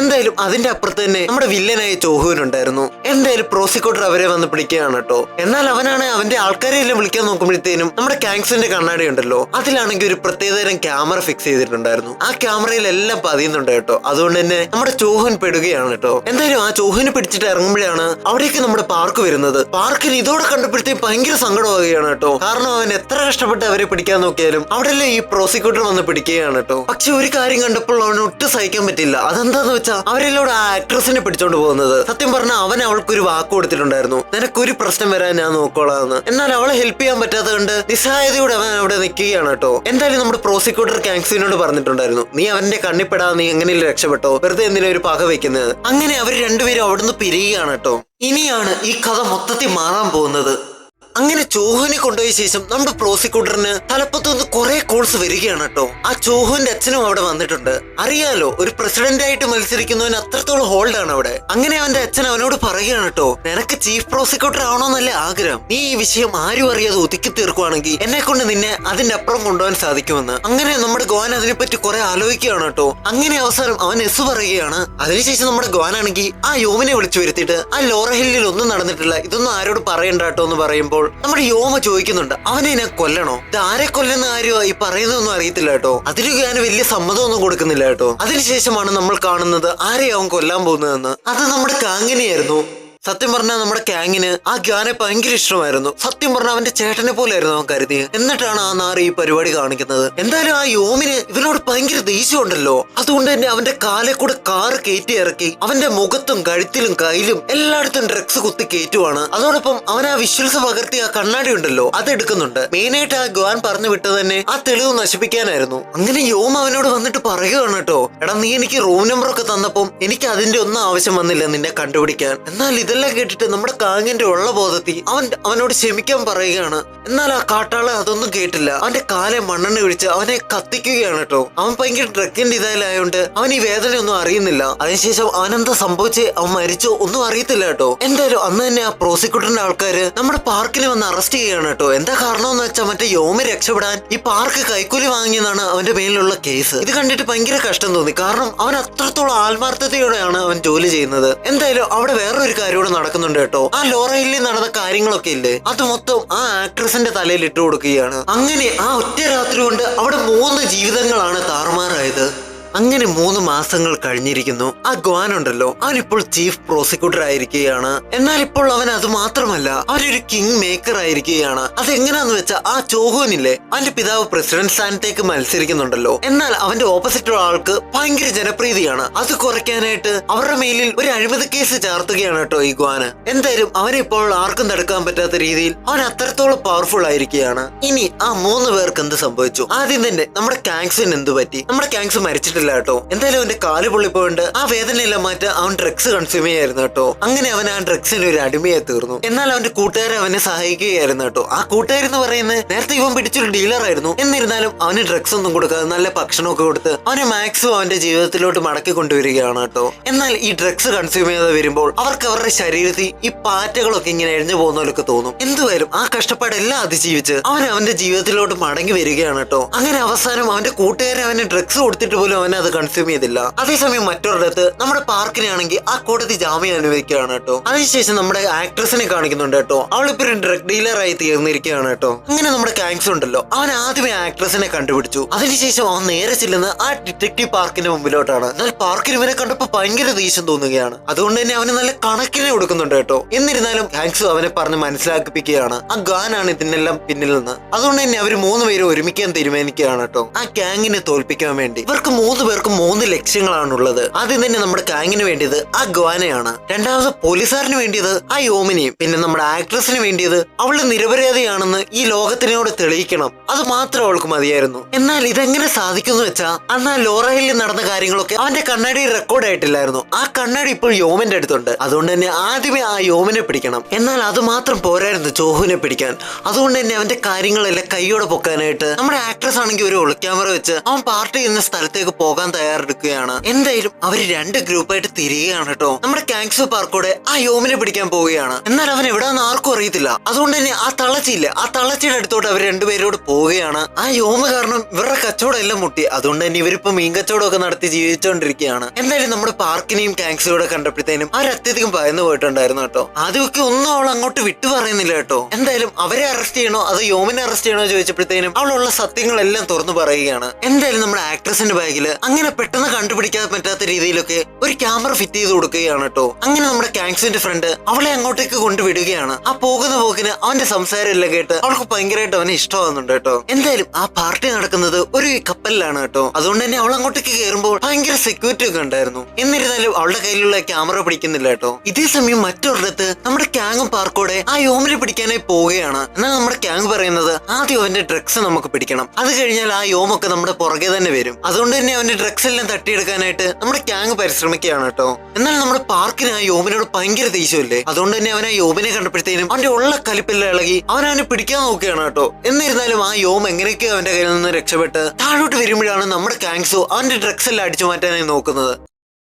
എന്തായാലും അതിന്റെ അപ്പുറത്ത് തന്നെ നമ്മുടെ വില്ലനായ ചോഹുവിൻ ഉണ്ടായിരുന്നു. എന്തായാലും പ്രോസിക്യൂട്ടർ അവരെ വന്ന് പിടിക്കുകയാണ് കേട്ടോ. എന്നാൽ അവനാണ് അവന്റെ ആൾക്കാരെ എല്ലാം വിളിക്കാൻ നോക്കുമ്പോഴത്തേനും നമ്മുടെ കാങ്സിന്റെ കണ്ണാടി ഉണ്ടല്ലോ. അതിലാണെങ്കിൽ ഒരു പ്രത്യേകതരം ക്യാമറ ഫിക്സ് ചെയ്തിട്ടുണ്ടായിരുന്നു. ആ ക്യാമറയിൽ എല്ലാം പതിയുന്നുണ്ട് കേട്ടോ. അതുകൊണ്ട് തന്നെ നമ്മുടെ ചോഹുൻ പെടുകയാണ് കേട്ടോ. എന്തായാലും ആ ചോഹന് പിടിച്ചിട്ട് ഇറങ്ങുമ്പോഴാണ് അവിടേക്ക് നമ്മുടെ പാർക്ക് വരുന്നത്. പാർക്കിന് ഇതോടെ കണ്ടപ്പോഴത്തേക്ക് ഭയങ്കര സങ്കടമാവുകയാണ് കേട്ടോ. കാരണം അവൻ എത്ര കഷ്ടപ്പെട്ട് അവരെ പിടിക്കാൻ നോക്കിയാലും അവിടെയല്ലേ ഈ പ്രോസിക്യൂട്ടർ വന്ന് പിടിക്കുകയാണ് കേട്ടോ. പക്ഷെ ഒരു കാര്യം കണ്ടപ്പോൾ അവന് ഒട്ടും സഹിക്കാൻ പറ്റില്ല. അതെന്താന്ന് വെച്ചാൽ അവരെല്ലോട് ആ ആക്ട്രസിനെ പിടിച്ചോണ്ട് പോകുന്നത്. സത്യം പറഞ്ഞാൽ അവൻ അവൾക്ക് ഒരു വാക്ക് കൊടുത്തിട്ടുണ്ടായിരുന്നു. നിനക്കൊരു പ്രശ്നം വരാൻ ഞാൻ നോക്കോളാന്ന്. എന്നാൽ അവളെ ഹെൽപ്പ് ചെയ്യാൻ പറ്റാത്തത് കൊണ്ട് നിസ്സഹായതയോടെ അവൻ അവിടെ നിൽക്കുകയാണ് കേട്ടോ. എന്തായാലും നമ്മുടെ പ്രോസിക്യൂട്ടർ കാങ്സിനോട് പറഞ്ഞിട്ടുണ്ടായിരുന്നു. നീ അവന്റെ കണ്ണിപ്പെടാ നീ എങ്ങനെയും രക്ഷപ്പെട്ടോ? വെറുതെ എന്തിനാ ഒരു പക വെക്കുന്നത്? അങ്ങനെ അവർ രണ്ടുപേരും അവിടുന്ന് പിരിയുകയാണ് കേട്ടോ. ഇനിയാണ് ഈ കഥ മൊത്തത്തിൽ മാറാൻ പോകുന്നത്. അങ്ങനെ ചോഹുവിനെ കൊണ്ടുപോയ ശേഷം നമ്മുടെ പ്രോസിക്യൂട്ടറിന് തലപ്പത്തുനിന്ന് കുറെ കോൾസ് വരികയാണ് കേട്ടോ. ആ ചോഹുവിന്റെ അച്ഛനും അവിടെ വന്നിട്ടുണ്ട്. അറിയാലോ ഒരു പ്രസിഡന്റ് ആയിട്ട് മത്സരിക്കുന്നവന് അത്രത്തോളം ഹോൾഡ് ആണ് അവിടെ. അങ്ങനെ അവന്റെ അച്ഛൻ അവനോട് പറയുകയാണ് കേട്ടോ നിനക്ക് ചീഫ് പ്രോസിക്യൂട്ടർ ആവണമെന്നല്ലേ ആഗ്രഹം? നീ ഈ വിഷയം ആരും അറിയാതെ ഒതുക്കി തീർക്കുവാണെങ്കിൽ എന്നെ കൊണ്ട് നിന്നെ അതിന്റെ അപ്പുറം കൊണ്ടുപോകാൻ സാധിക്കുമെന്ന്. അങ്ങനെ നമ്മുടെ ഗോവൻ അതിനെപ്പറ്റി കുറെ ആലോചിക്കുകയാണ് കേട്ടോ. അങ്ങനെ അവസാനം അവൻ എസ് പറയുകയാണ്. അതിനുശേഷം നമ്മുടെ ഗോവാനാണെങ്കിൽ ആ യോമിനെ വിളിച്ചു വരുത്തിയിട്ട് ആ ലോറ ഹില്ലിൽ ഒന്നും നടന്നിട്ടില്ല ഇതൊന്നും ആരോട് പറയണ്ട കേട്ടോ എന്ന് പറയുമ്പോൾ നമ്മുടെ യോമ ചോദിക്കുന്നുണ്ട് അവനെ ഞാൻ കൊല്ലണോ? ഇത് ആരെ കൊല്ലുന്ന കാര്യമോ ഈ പറയുന്നതൊന്നും അറിയത്തില്ല കേട്ടോ. അതിന് ഞാൻ വലിയ സമ്മതമൊന്നും കൊടുക്കുന്നില്ല കേട്ടോ. അതിനുശേഷമാണ് നമ്മൾ കാണുന്നത് ആരെയാവും കൊല്ലാൻ പോകുന്നതെന്ന്. അത് നമ്മുടെ കാങ്ങിനെയായിരുന്നു. സത്യം പറഞ്ഞാൽ നമ്മുടെ കാങ്ങിന് ആ ഗ്യാനെ ഭയങ്കര ഇഷ്ടമായിരുന്നു. സത്യം പറഞ്ഞാൽ അവന്റെ ചേട്ടനെ പോലെയായിരുന്നു അവൻ കരുതി എന്നിട്ടാണ് ആ നാറി ഈ പരിപാടി കാണിക്കുന്നത്. എന്തായാലും ആ യോമിന് ഇവനോട് ഭയങ്കര ദേഷ്യമുണ്ടല്ലോ. അതുകൊണ്ട് തന്നെ അവന്റെ കാലെ കൂടെ കാറ് കയറ്റി ഇറക്കി അവന്റെ മുഖത്തും കഴുത്തിലും കയ്യിലും എല്ലായിടത്തും ഡ്രഗ്സ് കുത്തി കയറ്റുവാണ്. അതോടൊപ്പം അവൻ ആ വിഷ്വൽസ് പകർത്തി ആ കണ്ണാടി ഉണ്ടല്ലോ അത് എടുക്കുന്നുണ്ട്. മെയിനായിട്ട് ആ ഗ്വാൻ പറഞ്ഞു വിട്ടത് തന്നെ ആ തെളിവ് നശിപ്പിക്കാനായിരുന്നു. അങ്ങനെ യോം അവനോട് വന്നിട്ട് പറയുകയാണ് കേട്ടോ എടാ നീ എനിക്ക് റൂം നമ്പർ ഒക്കെ തന്നപ്പം എനിക്ക് അതിന്റെ ഒന്നും ആവശ്യം വന്നില്ല നിന്നെ കണ്ടുപിടിക്കാൻ. എന്നാൽ ഇതെല്ലാം കേട്ടിട്ട് നമ്മുടെ കാങ്ങിന്റെ ഉള്ള ബോധത്തിൽ അവൻ അവനോട് ക്ഷമിക്കാൻ പറയുകയാണ്. എന്നാൽ ആ കാട്ടാളെ അതൊന്നും കേട്ടില്ല. അവന്റെ കാലെ മണ്ണെണ്ണ ഒഴിച്ച് അവനെ കത്തിക്കുകയാണ് കേട്ടോ. അവൻ ഭയങ്കര ട്രക്കിന്റെ ഇതായാലായോണ്ട് അവൻ ഈ വേദനയൊന്നും അറിയുന്നില്ല. അതിനുശേഷം അവനെന്താ സംഭവിച്ച് അവൻ മരിച്ചോ ഒന്നും അറിയത്തില്ല കേട്ടോ. എന്തായാലും അന്ന് തന്നെ ആ പ്രോസിക്യൂട്ടറിന്റെ ആൾക്കാര് നമ്മുടെ പാർക്കിൽ വന്ന് അറസ്റ്റ് ചെയ്യുകയാണ് കേട്ടോ. എന്താ കാരണം എന്ന് വെച്ചാൽ മറ്റേ യോമ രക്ഷപ്പെടാൻ ഈ പാർക്ക് കൈക്കൂലി വാങ്ങിയെന്നാണ് അവന്റെ മേലിലുള്ള കേസ് ഇത് കണ്ടിട്ട് ഭയങ്കര കഷ്ടം തോന്നി. കാരണം അവൻ അത്രത്തോളം ആത്മാർത്ഥതയോടെയാണ് അവൻ ജോലി ചെയ്യുന്നത്. എന്തായാലും അവിടെ വേറൊരു കാര്യം കൂടെ നടക്കുന്നുണ്ട് കേട്ടോ. ആ ലോറയിൽ നടന്ന കാര്യങ്ങളൊക്കെ ഇല്ലേ? അത് മൊത്തം ആ ആക്ട്രസിന്റെ തലയിൽ ഇട്ടു കൊടുക്കുകയാണ്. അങ്ങനെ ആ ഒറ്റ രാത്രി കൊണ്ട് അവിടെ മൂന്ന് ജീവിതങ്ങളാണ് താറുമാറായത്. അങ്ങനെ മൂന്ന് മാസങ്ങൾ കഴിഞ്ഞിരിക്കുന്നു. ആ ഗ്വാൻ ഉണ്ടല്ലോ. അവനിപ്പോൾ ചീഫ് പ്രോസിക്യൂട്ടർ ആയിരിക്കുകയാണ്. എന്നാൽ ഇപ്പോൾ അവൻ അത് മാത്രമല്ല അവരൊരു കിങ് മേക്കർ ആയിരിക്കുകയാണ്. അതെങ്ങനെയാന്ന് വെച്ചാൽ ആ ചോഹുവിനില്ലേ അവന്റെ പിതാവ് പ്രസിഡന്റ് സ്ഥാനത്തേക്ക് മത്സരിക്കുന്നുണ്ടല്ലോ. എന്നാൽ അവന്റെ ഓപ്പോസിറ്റ് ആൾക്ക് ഭയങ്കര ജനപ്രീതിയാണ്. അത് കുറയ്ക്കാനായിട്ട് അവരുടെ മേലിൽ ഒരു അഴിമതി കേസ് ചാർത്തുകയാണ് കേട്ടോ ഈ ഗ്വാന്. എന്തായാലും അവനെ ഇപ്പോൾ ആർക്കും തടുക്കാൻ പറ്റാത്ത രീതിയിൽ അവൻ അത്രത്തോളം പവർഫുൾ ആയിരിക്കുകയാണ്. ഇനി ആ മൂന്ന് പേർക്ക് എന്ത് സംഭവിച്ചു? ആദ്യം തന്നെ നമ്മുടെ കാങ്സിന് എന്ത് പറ്റി? നമ്മുടെ കാങ്സ് മരിച്ചിട്ടില്ല കേട്ടോ. എന്തായാലും അവന്റെ കാൽ പൊള്ളിപ്പോണ്ട് ആ വേദനയെല്ലാം മാറ്റാൻ അവൻ ഡ്രഗ്സ് കൺസ്യൂം ചെയ്യായിരുന്നു കേട്ടോ. അങ്ങനെ അവൻ ആ ഡ്രഗ്സിന് ഒരു അടിമയായി തീർന്നു. എന്നാൽ അവന്റെ കൂട്ടുകാരെ അവനെ സഹായിക്കുകയായിരുന്നു കേട്ടോ. ആ കൂട്ടുകാരെന്ന് പറയുന്നത് നേരത്തെ ഇവൻ പിടിച്ചൊരു ഡീലർ ആയിരുന്നു. എന്നിരുന്നാലും അവന് ഡ്രഗ്സ് ഒന്നും കൊടുക്കാതെ നല്ല ഭക്ഷണമൊക്കെ കൊടുത്ത് അവന് മാക്സിമം അവന്റെ ജീവിതത്തിലോട്ട് മടക്കി കൊണ്ടുവരികയാണ് കേട്ടോ. എന്നാൽ ഈ ഡ്രഗ്സ് കൺസ്യൂം ചെയ്യാതെ വരുമ്പോൾ അവർക്ക് അവരുടെ ശരീരത്തിൽ ഈ പാറ്റകളൊക്കെ ഇങ്ങനെ എഴിഞ്ഞു പോകുന്നവരൊക്കെ തോന്നും. എന്തുവരും ആ കഷ്ടപ്പാടെല്ലാം അതിജീവിച്ച് അവൻ അവന്റെ ജീവിതത്തിലോട്ട് മടങ്ങി വരികയാണ് കേട്ടോ. അങ്ങനെ അവസാനം അവന്റെ കൂട്ടുകാരെ അവന് ഡ്രഗ്സ് കൊടുത്തിട്ട് പോലും അവൻ അവൻ അത് കൺസ്യൂം ചെയ്തില്ല. അതേസമയം മറ്റൊരിടത്ത് നമ്മുടെ പാർക്കിനാണെങ്കിൽ ആ കോടതി ജാമ്യം അനുവദിക്കുകയാണ് കേട്ടോ. അതിനുശേഷം നമ്മുടെ ആക്ട്രസിനെ കാണിക്കുന്നുണ്ട് കേട്ടോ. അവളിപ്പോ ഒരു ഡ്രഗ് ഡീലറായി തീർന്നിരിക്കുകയാണ് കേട്ടോ. അങ്ങനെ നമ്മുടെ കാങ്സ് ഉണ്ടല്ലോ. അവൻ ആദ്യമേ ആക്ട്രസിനെ കണ്ടുപിടിച്ചു. അതിനുശേഷം അവൻ നേരെ ചെല്ലുന്ന ആ ഡിറ്റക്റ്റീവ് പാർക്കിന്റെ മുമ്പിലോട്ടാണ്. എന്നാൽ പാർക്കിന് ഇവനെ കണ്ടപ്പോ ഭയങ്കര ദേഷ്യം തോന്നുകയാണ്. അതുകൊണ്ട് തന്നെ അവന് നല്ല കണക്കിനെ കൊടുക്കുന്നുണ്ട് കേട്ടോ. എന്നിരുന്നാലും കാങ്സ് അവനെ പറഞ്ഞ് മനസ്സിലാക്കിപ്പിക്കുകയാണ്. ആ ഗാനാണ് ഇതിനെല്ലാം പിന്നിൽ നിന്ന് അതുകൊണ്ട് തന്നെ അവർ മൂന്ന് പേരും ഒരുമിക്കാൻ തീരുമാനിക്കുകയാണ് കേട്ടോ. ആ ഗാങ്ങിനെ തോൽപ്പിക്കാൻ വേണ്ടി. ഇവർക്ക് മൂന്ന് പേർക്കും മൂന്ന് ലക്ഷ്യങ്ങളാണുള്ളത്. ആദ്യം തന്നെ നമ്മുടെ കാങ്ങിന് വേണ്ടിയത് ആ ഗ്വാനയാണ്. രണ്ടാമത് പോലീസുകാരന് വേണ്ടിയത് ആ യോമിനെയും. പിന്നെ നമ്മുടെ ആക്ട്രസിന് വേണ്ടിയത് അവൾ നിരപരാധിയാണെന്ന് ഈ ലോകത്തിനോട് തെളിയിക്കണം. അത് മാത്രം അവൾക്ക് മതിയായിരുന്നു. എന്നാൽ ഇതെങ്ങനെ സാധിക്കുന്നു വെച്ചാ അന്ന് ആ ലോറയിൽ നടന്ന കാര്യങ്ങളൊക്കെ അവന്റെ കണ്ണാടി റെക്കോർഡ് ആയിട്ടില്ലായിരുന്നു. ആ കണ്ണാടി ഇപ്പോൾ യോമന്റെ അടുത്തുണ്ട്. അതുകൊണ്ട് തന്നെ ആദ്യമേ ആ യോമനെ പിടിക്കണം. എന്നാൽ അത് മാത്രം പോരായിരുന്നു ചോഹുവിനെ പിടിക്കാൻ. അതുകൊണ്ട് തന്നെ അവന്റെ കാര്യങ്ങളെല്ലാം കൈയോടെ പൊക്കാനായിട്ട് നമ്മുടെ ആക്ട്രസ് ആണെങ്കിൽ ഒരു ഒളിക്യാമറ വെച്ച് അവൻ പാർട്ടി ചെയ്യുന്ന സ്ഥലത്തേക്ക് പോകാൻ തയ്യാറെടുക്കുകയാണ്. എന്തായാലും അവർ രണ്ട് ഗ്രൂപ്പായിട്ട് തിരികെയാണ് കേട്ടോ നമ്മുടെ കാങ്സ് പാർക്കോടെ ആ യോമിനെ പിടിക്കാൻ പോവുകയാണ്. എന്നാൽ അവൻ എവിടെയെന്ന് ആർക്കും അറിയത്തില്ല. അതുകൊണ്ട് തന്നെ ആ തളച്ചില്ല ആ തളച്ചിയുടെ അടുത്തോട്ട് അവർ രണ്ടുപേരോട് പോവുകയാണ്. ആ യോമ കാരണം ഇവരുടെ കച്ചവടം എല്ലാം മുട്ടി. അതുകൊണ്ട് തന്നെ ഇവരിപ്പോ മീൻ കച്ചവടം ഒക്കെ നടത്തി ജീവിച്ചുകൊണ്ടിരിക്കുകയാണ് എന്തായാലും നമ്മുടെ പാർക്കിനെയും കാങ്സിയോടെ കണ്ടപ്പോഴത്തേനും അവർ അത്യധികം ഭയന്നു പോയിട്ടുണ്ടായിരുന്നു കേട്ടോ. ആദ്യമൊക്കെ ഒന്നും അവൾ അങ്ങോട്ട് വിട്ടു പറയുന്നില്ല കേട്ടോ. എന്തായാലും അവരെ അറസ്റ്റ് ചെയ്യണോ അതോ യോമിനെ അറസ്റ്റ് ചെയ്യണോ ചോദിച്ചപ്പോഴത്തേനും അവളുള്ള സത്യങ്ങളെല്ലാം തുറന്നു പറയുകയാണ്. എന്തായാലും നമ്മുടെ ആക്ട്രസിന്റെ ബാഗിൽ അങ്ങനെ പെട്ടെന്ന് കണ്ടുപിടിക്കാൻ പറ്റാത്ത രീതിയിലൊക്കെ ഒരു ക്യാമറ ഫിറ്റ് ചെയ്ത് കൊടുക്കുകയാണ് കേട്ടോ അങ്ങനെ നമ്മുടെ കാങ്സിന്റെ ഫ്രണ്ട് അവളെ അങ്ങോട്ടേക്ക് കൊണ്ടുവിടുകയാണ്. ആ പോകുന്ന പോക്കിന് അവന്റെ സംസാരം എല്ലാം കേട്ട് അവൾക്ക് ഭയങ്കരമായിട്ട് അവനെ ഇഷ്ടമാകുന്നുണ്ട് കേട്ടോ എന്തായാലും ആ പാർട്ടി നടക്കുന്നത് ഒരു കപ്പലിലാണ് കേട്ടോ അതുകൊണ്ട് തന്നെ അവൾ അങ്ങോട്ടേക്ക് കയറുമ്പോൾ ഭയങ്കര സെക്യൂരിറ്റി ഒക്കെ ഉണ്ടായിരുന്നു. എന്നിരുന്നാലും അവളുടെ കയ്യിലുള്ള ക്യാമറ പിടിക്കുന്നില്ല കേട്ടോ ഇതേ സമയം മറ്റൊരിടത്ത് നമ്മുടെ ക്യാങ്ങും പാർക്കോടെ ആ യോമിനെ പിടിക്കാനായി പോവുകയാണ്. എന്നാൽ നമ്മുടെ ക്യാങ് പറയുന്നത് ആദ്യം അവന്റെ ഡ്രഗ്സ് നമുക്ക് പിടിക്കണം. അത് കഴിഞ്ഞാൽ ആ യോമൊക്കെ നമ്മുടെ പുറകെ തന്നെ വരും. അതുകൊണ്ട് തന്നെ അവന്റെ ഡ്രഗ്സ് എല്ലാം തട്ടിയെടുക്കാനായിട്ട് നമ്മുടെ ക്യാങ് പരിശ്രമിക്കുകയാണ് കേട്ടോ. എന്നാൽ നമ്മുടെ പാർക്കിന് ആ യോമിനോട് ഭയങ്കര ദേഷ്യമല്ലേ? അതുകൊണ്ട് തന്നെ അവൻ ആ യോമിനെ കണ്ടപ്പോഴത്തേനും അവന്റെ ഉള്ള കലിപ്പെല്ലാം ഇളകി അവൻ അവനെ പിടിക്കാൻ നോക്കുകയാണ് കേട്ടോ. എന്നിരുന്നാലും ആ യോം എങ്ങനെയൊക്കെയോ അവന്റെ കയ്യിൽ നിന്ന് രക്ഷപ്പെട്ട് താഴോട്ട് വരുമ്പോഴാണ് നമ്മുടെ ക്യാങ്സോ അവന്റെ ഡ്രഗ്സ് എല്ലാം അടിച്ചു മാറ്റാനായി നോക്കുന്നത്.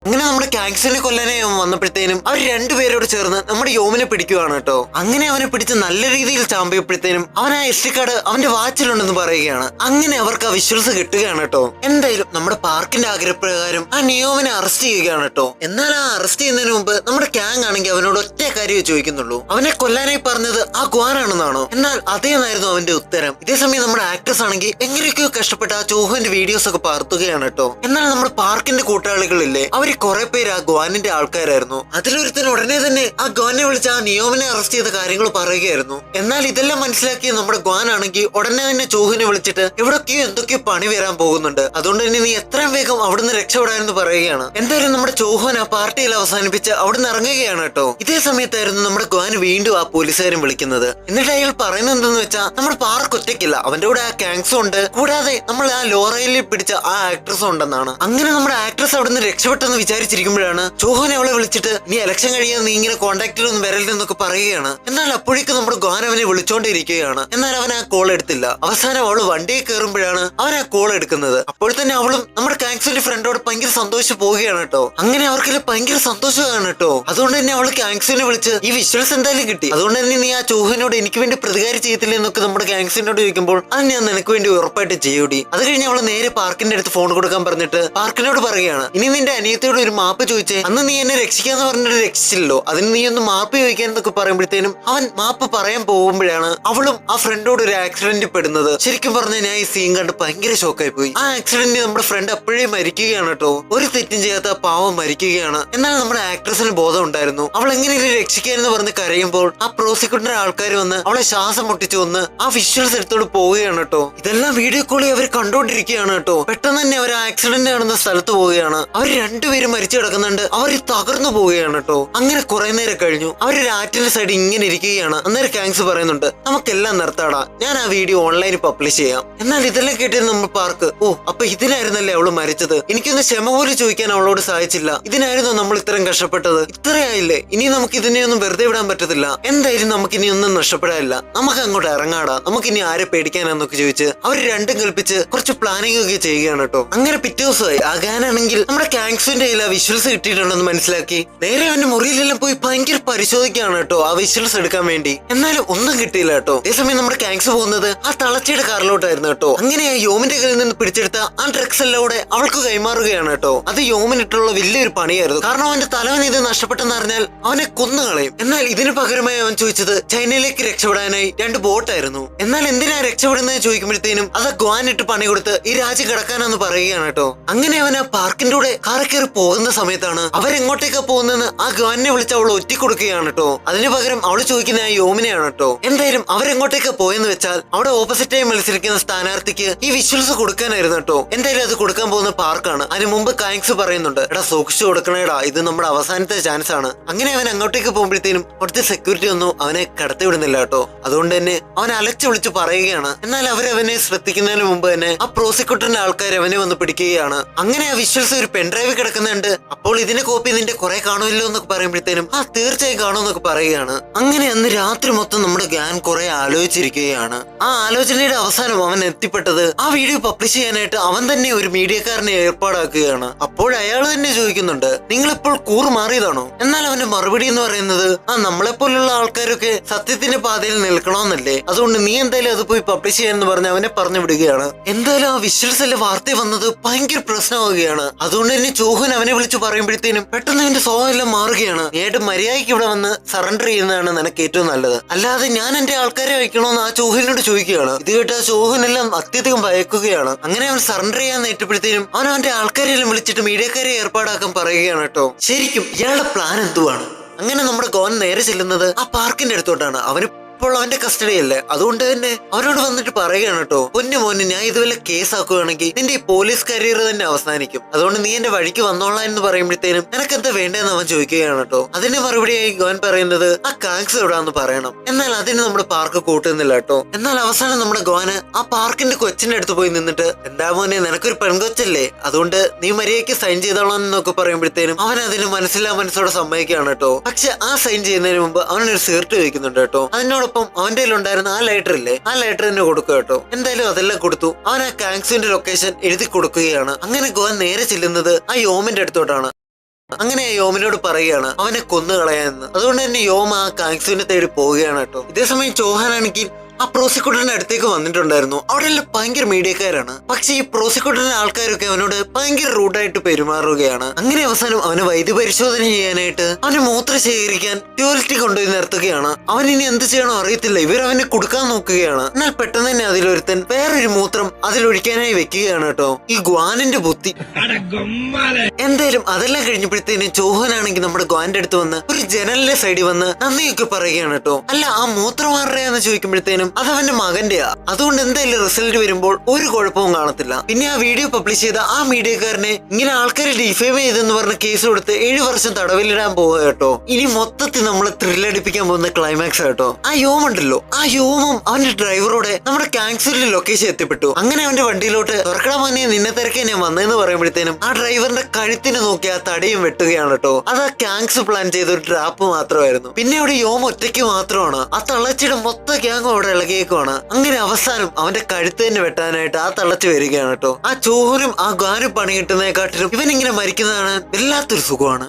അങ്ങനെ നമ്മുടെ കാങ്സിനെ കൊല്ലാനെ വന്നപ്പോഴത്തേനും അവർ രണ്ടുപേരോട് ചേർന്ന് നമ്മുടെ യോമിനെ പിടിക്കുകയാണ് കേട്ടോ. അങ്ങനെ അവനെ പിടിച്ച് നല്ല രീതിയിൽ ചാമ്പിയപ്പോഴത്തേനും അവൻ ആ എസ് കാർഡ് അവന്റെ വാച്ചിലുണ്ടെന്ന് പറയുകയാണ്. അങ്ങനെ അവർക്ക് ആ വിഷ്വൽസ് കിട്ടുകയാണ് കേട്ടോ. എന്തായാലും നമ്മുടെ പാർക്കിന്റെ ആഗ്രഹപ്രകാരം ആ നിയോമിനെ അറസ്റ്റ് ചെയ്യുകയാണ് കേട്ടോ. എന്നാൽ ആ അറസ്റ്റ് ചെയ്യുന്നതിന് മുമ്പ് നമ്മുടെ ക്യാങ് ആണെങ്കിൽ അവനോട് ഒറ്റ കാര്യമേ ചോദിക്കുന്നുള്ളൂ. അവനെ കൊല്ലാനായി പറഞ്ഞത് ആ ഗ്വാനാണെന്നാണോ? എന്നാൽ അതേന്നായിരുന്നു അവന്റെ ഉത്തരം. ഇതേസമയം നമ്മുടെ ആക്ട്രസ് ആണെങ്കിൽ എങ്ങനെയൊക്കെയോ കഷ്ടപ്പെട്ട് ആ ചോഹുവിന്റെ വീഡിയോസ് ഒക്കെ പകർത്തുകയാണ് കേട്ടോ. എന്നാൽ നമ്മുടെ പാർക്കിന്റെ കൂട്ടാളികളില്ലേ അവർ കുറെ പേര് ആ ഗ്വാനിന്റെ ആൾക്കാരായിരുന്നു. അതിലൊരുത്തൻ ഉടനെ തന്നെ ആ ഗ്വാനെ വിളിച്ച് ആ നിയോമിനെ അറസ്റ്റ് ചെയ്ത കാര്യങ്ങൾ പറയുകയായിരുന്നു. എന്നാൽ ഇതെല്ലാം മനസ്സിലാക്കിയ നമ്മുടെ ഗ്വാൻ ആണെങ്കിൽ ഉടനെ തന്നെ ചോഹുവിനെ വിളിച്ചിട്ട് എവിടൊക്കെയോ എന്തൊക്കെയോ പണി വരാൻ പോകുന്നുണ്ട്. അതുകൊണ്ട് തന്നെ നീ എത്രയും വേഗം അവിടുന്ന് രക്ഷപ്പെടാനെന്ന് പറയുകയാണ്. എന്തായാലും നമ്മുടെ ചോഹുൻ ആ പാർട്ടിയിൽ അവസാനിപ്പിച്ച് അവിടുന്ന് ഇറങ്ങുകയാണ് കേട്ടോ. ഇതേ സമയത്തായിരുന്നു നമ്മുടെ ഗ്വാൻ വീണ്ടും ആ പോലീസുകാരൻ വിളിക്കുന്നത്. എന്നിട്ട് അയാൾ പറയുന്നത് എന്തെന്ന് വെച്ചാൽ നമ്മൾ പാർക്ക് ഒറ്റയ്ക്കില്ല. അവന്റെ കൂടെ ആ കാങ്സും ഉണ്ട്. കൂടാതെ നമ്മൾ ആ ലോറയിൽ പിടിച്ച ആ ആക്ട്രസ് ഉണ്ടെന്നാണ്. അങ്ങനെ നമ്മുടെ ആക്ട്രസ് അവിടുന്ന് രക്ഷപ്പെട്ടെന്ന് വിചാരിച്ചിരിക്കുമ്പോഴാണ് ചോഹൻ അവളെ വിളിച്ചിട്ട് നീ ഇലക്ഷൻ കഴിയാൻ നീ ഇങ്ങനെ കോണ്ടാക്റ്റിലൊന്നും വരരുതെന്നൊക്കെ പറയുകയാണ്. എന്നാൽ അപ്പോഴേക്കും നമ്മുടെ ഗോൻ അവനെ വിളിച്ചോണ്ടിരിക്കുകയാണ്. എന്നാൽ അവൻ ആ കോൾ എടുത്തില്ല. അവസാനം അവൾ വണ്ടിയിൽ കയറുമ്പോഴാണ് അവൻ ആ കോൾ എടുക്കുന്നത്. അപ്പോൾ തന്നെ അവളും നമ്മുടെ കാങ്സിന്റെ ഫ്രണ്ടോട് ഭയങ്കര സന്തോഷിച്ച് പോവുകയാണ് കേട്ടോ. അങ്ങനെ അവർക്കെല്ലാം ഭയങ്കര സന്തോഷമാണ് കേട്ടോ. അതുകൊണ്ട് തന്നെ അവൾ കാങ്സിനെ വിളിച്ച് ഈ വിഷ്വൽസ് എന്തായാലും കിട്ടി. അതുകൊണ്ട് തന്നെ നീ ആ ചോഹനോട് എനിക്ക് വേണ്ടി പ്രതികാരം ചെയ്യത്തില്ല എന്നൊക്കെ നമ്മുടെ ഗാങ്സിനോട് ചോദിക്കുമ്പോൾ അത് ഞാൻ നിനക്ക് വേണ്ടി ഉറപ്പായിട്ട് ചെയ്യൂടി. അത് കഴിഞ്ഞ് അവൾ നേരെ പാർക്കിന്റെ അടുത്ത് ഫോൺ കൊടുക്കാൻ പറഞ്ഞിട്ട് പാർക്കിനോട് പറയുകയാണ് ഇനി നിന്റെ അനിയത്തിയോട് ഒരു മാപ്പ് ചോദിച്ചേ അന്ന് നീ എന്നെ രക്ഷിക്കാന്ന് പറഞ്ഞിട്ട് രക്ഷിച്ചില്ലല്ലോ. അതിന് നീ ഒന്ന് മാപ്പ് ചോദിക്കാൻ എന്നൊക്കെ പറയുമ്പോഴത്തേനും അവൻ മാപ്പ് പറയാൻ പോകുമ്പോഴാണ് അവളും ആ ഫ്രണ്ടോട് ഒരു ആക്സിഡന്റ് പെടുന്നത്. ശരിക്കും പറഞ്ഞ ഞാൻ ഈ സീൻ കണ്ട് ഭയങ്കര ഷോക്കായി പോയി. ആ ആക്സിഡന്റ് നമ്മുടെ ഫ്രണ്ട് അപ്പോഴേ മരിക്കുകയാണ് കേട്ടോ ഒരു തെറ്റും ചെയ്യാത്ത പാവം മരിക്കുകയാണ്. എന്നാൽ നമ്മുടെ ആക്ട്രസിന് ബോധം ഉണ്ടായിരുന്നു. അവൾ എങ്ങനെയും രക്ഷിക്കാനെന്ന് പറഞ്ഞ് കരയുമ്പോൾ ആ പ്രോസിക്യൂട്ടർ ആൾക്കാർ വന്ന് അവളെ ശ്വാസം മുട്ടിച്ചു വന്ന് ആ വിഷ്വൽസ് എടുത്തോട് പോവുകയാണ് കേട്ടോ ഇതെല്ലാം വീഡിയോ കോളിൽ അവർ കണ്ടോണ്ടിരിക്കുകയാണ് കേട്ടോ പെട്ടെന്ന് തന്നെ അവർ ആക്സിഡന്റ് നടന്ന സ്ഥലത്ത് പോവുകയാണ്. അവർ രണ്ടുപേരും മരിച്ചു കിടക്കുന്നുണ്ട്. അവർ തകർന്നു പോവുകയാണ് കേട്ടോ. അങ്ങനെ കുറെ നേരം കഴിഞ്ഞു. അവർ രാറ്റിന്റെ സൈഡ് ഇങ്ങനെ ഇരിക്കുകയാണ്. അന്നേരം കാങ്സ് പറയുന്നുണ്ട് നമുക്കെല്ലാം നിർത്താടാ. ഞാൻ ആ വീഡിയോ ഓൺലൈനിൽ പബ്ലിഷ് ചെയ്യാം. എന്നാൽ ഇതെല്ലാം കേട്ടിട്ട് നമ്മൾ പാർക്ക് ഓ അപ്പൊ ഇതിനായിരുന്നല്ലേ അവൾ മരിച്ചത്? എനിക്കൊന്ന് ക്ഷമ പോലും ചോദിക്കാൻ അവളോട് സാധിച്ചില്ല. ഇതിനായിരുന്നു നമ്മൾ ഇത്രയും കഷ്ടപ്പെട്ടത്. ഇത്രയായില്ലേ? ഇനി നമുക്ക് ഇതിനെയൊന്നും വെറുതെ വിടാൻ പറ്റത്തില്ല. എന്തായാലും നമുക്ക് ഇനി ഒന്നും നഷ്ടപ്പെടാനില്ല. നമുക്ക് അങ്ങോട്ട് ഇറങ്ങാടാ. നമുക്ക് ഇനി ആരെ പേടിക്കാനാന്നൊക്കെ ചോദിച്ച് അവർ രണ്ടും കൽപ്പിച്ച് കുറച്ച് പ്ലാനിങ് ഒക്കെ ചെയ്യുകയാണ് കേട്ടോ. അങ്ങനെ പിറ്റേ ദിവസമായി. അകാനാണെങ്കിൽ നമ്മുടെ കാങ്സിന്റെ കയ്യിൽ ആ വിഷ്വൽസ് കിട്ടിയിട്ടുണ്ടെന്ന് മനസ്സിലാക്കി. നേരെ അവന്റെ മുറിയിലെല്ലാം പോയി ഭയങ്കര പരിശോധിക്കുകയാണ് കേട്ടോ ആ വിഷ്വൽസ് എടുക്കാൻ വേണ്ടി. എന്നാലും ഒന്നും കിട്ടിയില്ല കേട്ടോ. അതേസമയം നമ്മുടെ കാങ്സ് പോകുന്നത് ആ തളച്ചയുടെ കാറിലോട്ടായിരുന്നു കേട്ടോ. അങ്ങനെ ആ യോമിന്റെ കയ്യിൽ നിന്ന് പിടിച്ചെടുത്ത ആ ഡ്രഗ്സ് എല്ലാം കൂടെ അവൾക്ക് കൈമാറുകയാണ് കേട്ടോ. അത് യോമിനിട്ടുള്ള വലിയൊരു പണിയായിരുന്നു. കാരണം അവന്റെ തലവൻ ഇത് നഷ്ടപ്പെട്ടെന്ന് അറിഞ്ഞാൽ അവനെ കൊന്നു കളയും. എന്നാൽ ഇതിന് പകരമായി അവൻ ചോദിച്ചത് ചൈനയിലേക്ക് രക്ഷപ്പെടാനായി രണ്ട് ബോട്ടായിരുന്നു. എന്നാൽ എന്തിനാ രക്ഷപ്പെടുന്നത് ചോദിക്കുമ്പോഴത്തേനും അത് ഗ്വാനിട്ട് പണി കൊടുത്ത് ഈ രാജ്യം കിടക്കാനെന്ന് പറയുകയാണ് കേട്ടോ. അങ്ങനെ അവൻ ആ പാർക്കിന്റെ കൂടെ കാറി കയറി പോകുന്ന സമയത്താണ് അവരെങ്ങോട്ടേക്കാ പോകുന്നതെന്ന് ആ ഗാനിനെ വിളിച്ച് അവൾ ഒറ്റി കൊടുക്കുകയാണ് കേട്ടോ. അതിന് പകരം അവൾ ചോദിക്കുന്ന ആ യോമിനെയാണ് കേട്ടോ. എന്തായാലും അവരെങ്ങോട്ടേക്കാ പോയെന്ന് വെച്ചാൽ അവിടെ ഓപ്പോസിറ്റായി മത്സരിക്കുന്ന സ്ഥാനാർത്ഥിക്ക് ഈ വിഷ്വൽസ് കൊടുക്കാനായിരുന്നു കേട്ടോ. എന്തായാലും അത് കൊടുക്കാൻ പോകുന്ന പാർക്കാണ്. അതിന് മുമ്പ് കാങ്സ് പറയുന്നുണ്ട് എടാ സൂക്ഷിച്ചു കൊടുക്കണേടാ ഇത് നമ്മുടെ അവസാനത്തെ ചാൻസ് ആണ്. അങ്ങനെ അവൻ അങ്ങോട്ടേക്ക് പോകുമ്പോഴത്തേനും അവിടുത്തെ സെക്യൂരിറ്റി ഒന്നും അവനെ കടത്തിവിടുന്നില്ല കേട്ടോ. അതുകൊണ്ട് തന്നെ അവൻ അലച്ചു വിളിച്ച് പറയുകയാണ്. എന്നാൽ അവരവനെ ശ്രദ്ധിക്കുന്നതിന് മുമ്പ് തന്നെ ആ പ്രോസിക്യൂട്ടറിന്റെ ആൾക്കാർ അവനെ വന്ന് പിടിക്കുകയാണ്. അങ്ങനെ ആ വിഷ്വൽസ് ഒരു പെൻഡ്രൈവ് കിടക്കുന്നുണ്ട് അപ്പോൾ ഇതിന്റെ കോപ്പി നിന്റെ കുറെ കാണുമല്ലോ എന്നൊക്കെ പറയുമ്പോഴത്തേനും ആ തീർച്ചയായും കാണുമെന്നൊക്കെ പറയുകയാണ്. അങ്ങനെ അന്ന് രാത്രി മൊത്തം നമ്മുടെ ഗ്യാൻ കുറെ ആലോചിച്ചിരിക്കുകയാണ്. ആ ആലോചനയുടെ അവസാനം അവൻ എത്തിപ്പെട്ടത് ആ വീഡിയോ പബ്ലിഷ് ചെയ്യാനായിട്ട് അവൻ തന്നെ ഒരു മീഡിയക്കാരനെ ഏർപ്പാടാക്കുകയാണ്. അപ്പോൾ അയാൾ തന്നെ ചോദിക്കുന്നുണ്ട് നിങ്ങളിപ്പോൾ കൂറ് മാറിയതാണോ? എന്നാൽ അവന്റെ മറുപടി എന്ന് പറയുന്നത് ആ നമ്മളെ പോലുള്ള ആൾക്കാരൊക്കെ സത്യത്തിന്റെ പാതയിൽ നിൽക്കണമെന്നല്ലേ അതുകൊണ്ട് നീ എന്തായാലും അത് പോയി പബ്ലിഷ് ചെയ്യാന്ന് പറഞ്ഞ് അവനെ പറഞ്ഞു വിടുകയാണ്. എന്തായാലും ആ വിഷ്വൽസ് വാർത്ത വന്നത്? ഭയങ്കര പ്രശ്നമാവുകയാണ്. അതുകൊണ്ട് തന്നെ ചോഹൻ അവനെ വിളിച്ചു പറയുമ്പോഴത്തേനും പെട്ടെന്ന് എന്റെ സ്വഭാവം എല്ലാം മാറുകയാണ്. നേരിട്ട് മര്യാദയ്ക്ക് ഇവിടെ വന്ന് സറണ്ടർ ചെയ്യുന്നതാണ് നിനക്ക് ഏറ്റവും നല്ലത്. അല്ലാതെ ഞാൻ എന്റെ ആൾക്കാരെ വയ്ക്കണമെന്ന് ആ ചോഹിനോട് ചോദിക്കുകയാണ്. ഇത് കേട്ട് ആ ചോഹിനെല്ലാം അത്യധികം ഭയക്കുകയാണ്. അങ്ങനെ അവൻ സറണ്ടർ ചെയ്യാൻ നേറ്റപ്പോഴത്തേനും അവൻ അവന്റെ ആൾക്കാരെല്ലാം വിളിച്ചിട്ട് മീഡിയക്കാരെ ഏർപ്പാടാക്കാൻ പറയുകയാണ് കേട്ടോ. ശരിക്കും ഇയാളുടെ പ്ലാൻ എന്തുവാണ്? അങ്ങനെ നമ്മുടെ ഗോൻ നേരെ ചെല്ലുന്നത് ആ പാർക്കിന്റെ അടുത്തോട്ടാണ്. അവന് ഇപ്പോൾ അവന്റെ കസ്റ്റഡിയല്ലേ അതുകൊണ്ട് തന്നെ അവരോട് വന്നിട്ട് പറയുകയാണ് കേട്ടോ പൊന്നു മോനെ ഞാൻ ഇതുവല്ല കേസാക്കുകയാണെങ്കിൽ നിന്റെ ഈ പോലീസ് കരിയർ തന്നെ അവസാനിക്കും. അതുകൊണ്ട് നീ എന്റെ വഴിക്ക് വന്നോളാം എന്ന് പറയുമ്പോഴത്തേനും നിനക്ക് എന്താ വേണ്ടതെന്ന് അവൻ ചോദിക്കുകയാണ് കേട്ടോ. അതിന് മറുപടിയായി ഗവൻ പറയുന്നത് ആ കാങ്സ് എവിടാന്ന് പറയണം. എന്നാൽ അതിന് നമ്മുടെ പാർക്ക് കൂട്ടുന്നില്ല കേട്ടോ. എന്നാൽ അവസാനം നമ്മുടെ ഗോന് ആ പാർക്കിന്റെ കൊച്ചിന്റെ അടുത്ത് പോയി നിന്നിട്ട് എന്താ മോനെ നിനക്കൊരു പെൺകൊച്ചല്ലേ? അതുകൊണ്ട് നീ മര്യാദയ്ക്ക് സൈൻ ചെയ്തോളാം എന്നൊക്കെ പറയുമ്പോഴത്തേനും അവൻ അതിന് മനസ്സിലാ മനസ്സോടെ സമ്മതിക്കുകയാണ് കേട്ടോ. പക്ഷെ ആ സൈൻ ചെയ്യുന്നതിന് മുമ്പ് അവനൊരു സീർട്ട് ചോദിക്കുന്നുണ്ട് കേട്ടോ. അതിനോടൊപ്പം അവന്റെ കയ്യിലുണ്ടായിരുന്ന ആ ലൈറ്റർ ഇല്ലേ? ആ ലൈറ്റർ തന്നെ കൊടുക്കുക കേട്ടോ. എന്തായാലും അതെല്ലാം കൊടുത്തു. അവൻ ആ കാങ്സിന്റെ ലൊക്കേഷൻ എഴുതി കൊടുക്കുകയാണ്. അങ്ങനെ ഗോവൻ നേരെ ചെല്ലുന്നത് ആ യോമിന്റെ അടുത്തോട്ടാണ്. അങ്ങനെ യോമിനോട് പറയുകയാണ് അവനെ കൊന്നു കളയാന്ന് അതുകൊണ്ട് തന്നെ യോമ ആ കാങ്സുവിനെ തേടി പോവുകയാണ് കേട്ടോ. ഇതേസമയം ചോഹാനാണെങ്കിൽ ആ പ്രോസിക്യൂട്ടറിന്റെ അടുത്തേക്ക് വന്നിട്ടുണ്ടായിരുന്നു. അവിടെ എല്ലാം ഭയങ്കര മീഡിയക്കാരാണ്. പക്ഷെ ഈ പ്രോസിക്യൂട്ടറിന്റെ ആൾക്കാരൊക്കെ അവനോട് ഭയങ്കര റൂഡായിട്ട് പെരുമാറുകയാണ്. അങ്ങനെ അവസാനം അവനെ വൈദ്യ പരിശോധന ചെയ്യാനായിട്ട് അവന് മൂത്ര ശേഖരിക്കാൻ ടോയ്ലറ്റിൽ കൊണ്ടുപോയി നിർത്തുകയാണ്. അവൻ ഇനി എന്ത് ചെയ്യണോ അറിയത്തില്ല. ഇവർ അവനെ കൊടുക്കാൻ നോക്കുകയാണ്. എന്നാൽ പെട്ടെന്ന് തന്നെ അതിലൊരുത്തൻ വേറൊരു മൂത്രം അതിലൊഴിക്കാനായി വെക്കുകയാണ് കേട്ടോ. ഈ ഗ്വാനിന്റെ ബുദ്ധി. എന്തായാലും അതെല്ലാം കഴിഞ്ഞപ്പോഴത്തേനും ചോഹനാണെങ്കിൽ നമ്മുടെ ഗ്വാന്റെ അടുത്ത് വന്ന് ഒരു ജനലിന്റെ സൈഡിൽ വന്ന് നന്ദിയൊക്കെ പറയുകയാണ് കേട്ടോ. അല്ല ആ മൂത്രം ആരുടെയാന്ന് ചോദിക്കുമ്പോഴത്തേനും അത് അവന്റെ മകന്റെയാ. അതുകൊണ്ട് എന്തായാലും റിസൾട്ട് വരുമ്പോൾ ഒരു കുഴപ്പവും കാണത്തില്ല. പിന്നെ ആ വീഡിയോ പബ്ലിഷ് ചെയ്ത ആ മീഡിയക്കാരനെ ഇങ്ങനെ ആൾക്കാരെ ഡിഫൈം ചെയ്തെന്ന് പറഞ്ഞ കേസ് കൊടുത്ത് ഏഴു വർഷം തടവിലിടാൻ പോവുക കേട്ടോ. ഇനി മൊത്തത്തിൽ നമ്മളെ ത്രില്ലടിപ്പിക്കാൻ പോകുന്ന ക്ലൈമാക്സ് കേട്ടോ. ആ യോമുണ്ടല്ലോ ആ യോമും അവന്റെ ഡ്രൈവറോടെ നമ്മുടെ കാങ്സൂരിലെ ലൊക്കേഷൻ എത്തിപ്പെട്ടു. അങ്ങനെ അവന്റെ വണ്ടിയിലോട്ട് തുറക്കട മോനെ നിന്നെ തിരക്കാൻ ഞാൻ വന്നതെന്ന് പറയുമ്പോഴത്തേനും ആ ഡ്രൈവറിന്റെ കഴുത്തിന് നോക്കി ആ തടയും വെട്ടുകയാണ് കേട്ടോ. അത് ആ കാങ്സ് പ്ലാൻ ചെയ്ത ഒരു ട്രാപ്പ് മാത്രമായിരുന്നു. പിന്നെ അവിടെ യോം ഒറ്റയ്ക്ക് മാത്രമാണ്. ആ തള്ളച്ചിയുടെ മൊത്ത ഗ്യാങ് അവിടെ ഇളകിയേക്കുവാണ് അങ്ങനെ അവസാനം അവന്റെ കഴുത്ത് തന്നെ വെട്ടാനായിട്ട് ആ തള്ളച്ചു വരികയാണ് കേട്ടോ. ആ ചോറും ആ ഗാനും പണി കിട്ടുന്നതിനെക്കാട്ടിലും ഇവൻ ഇങ്ങനെ മരിക്കുന്നതാണ് വല്ലാത്തൊരു സുഖമാണ്.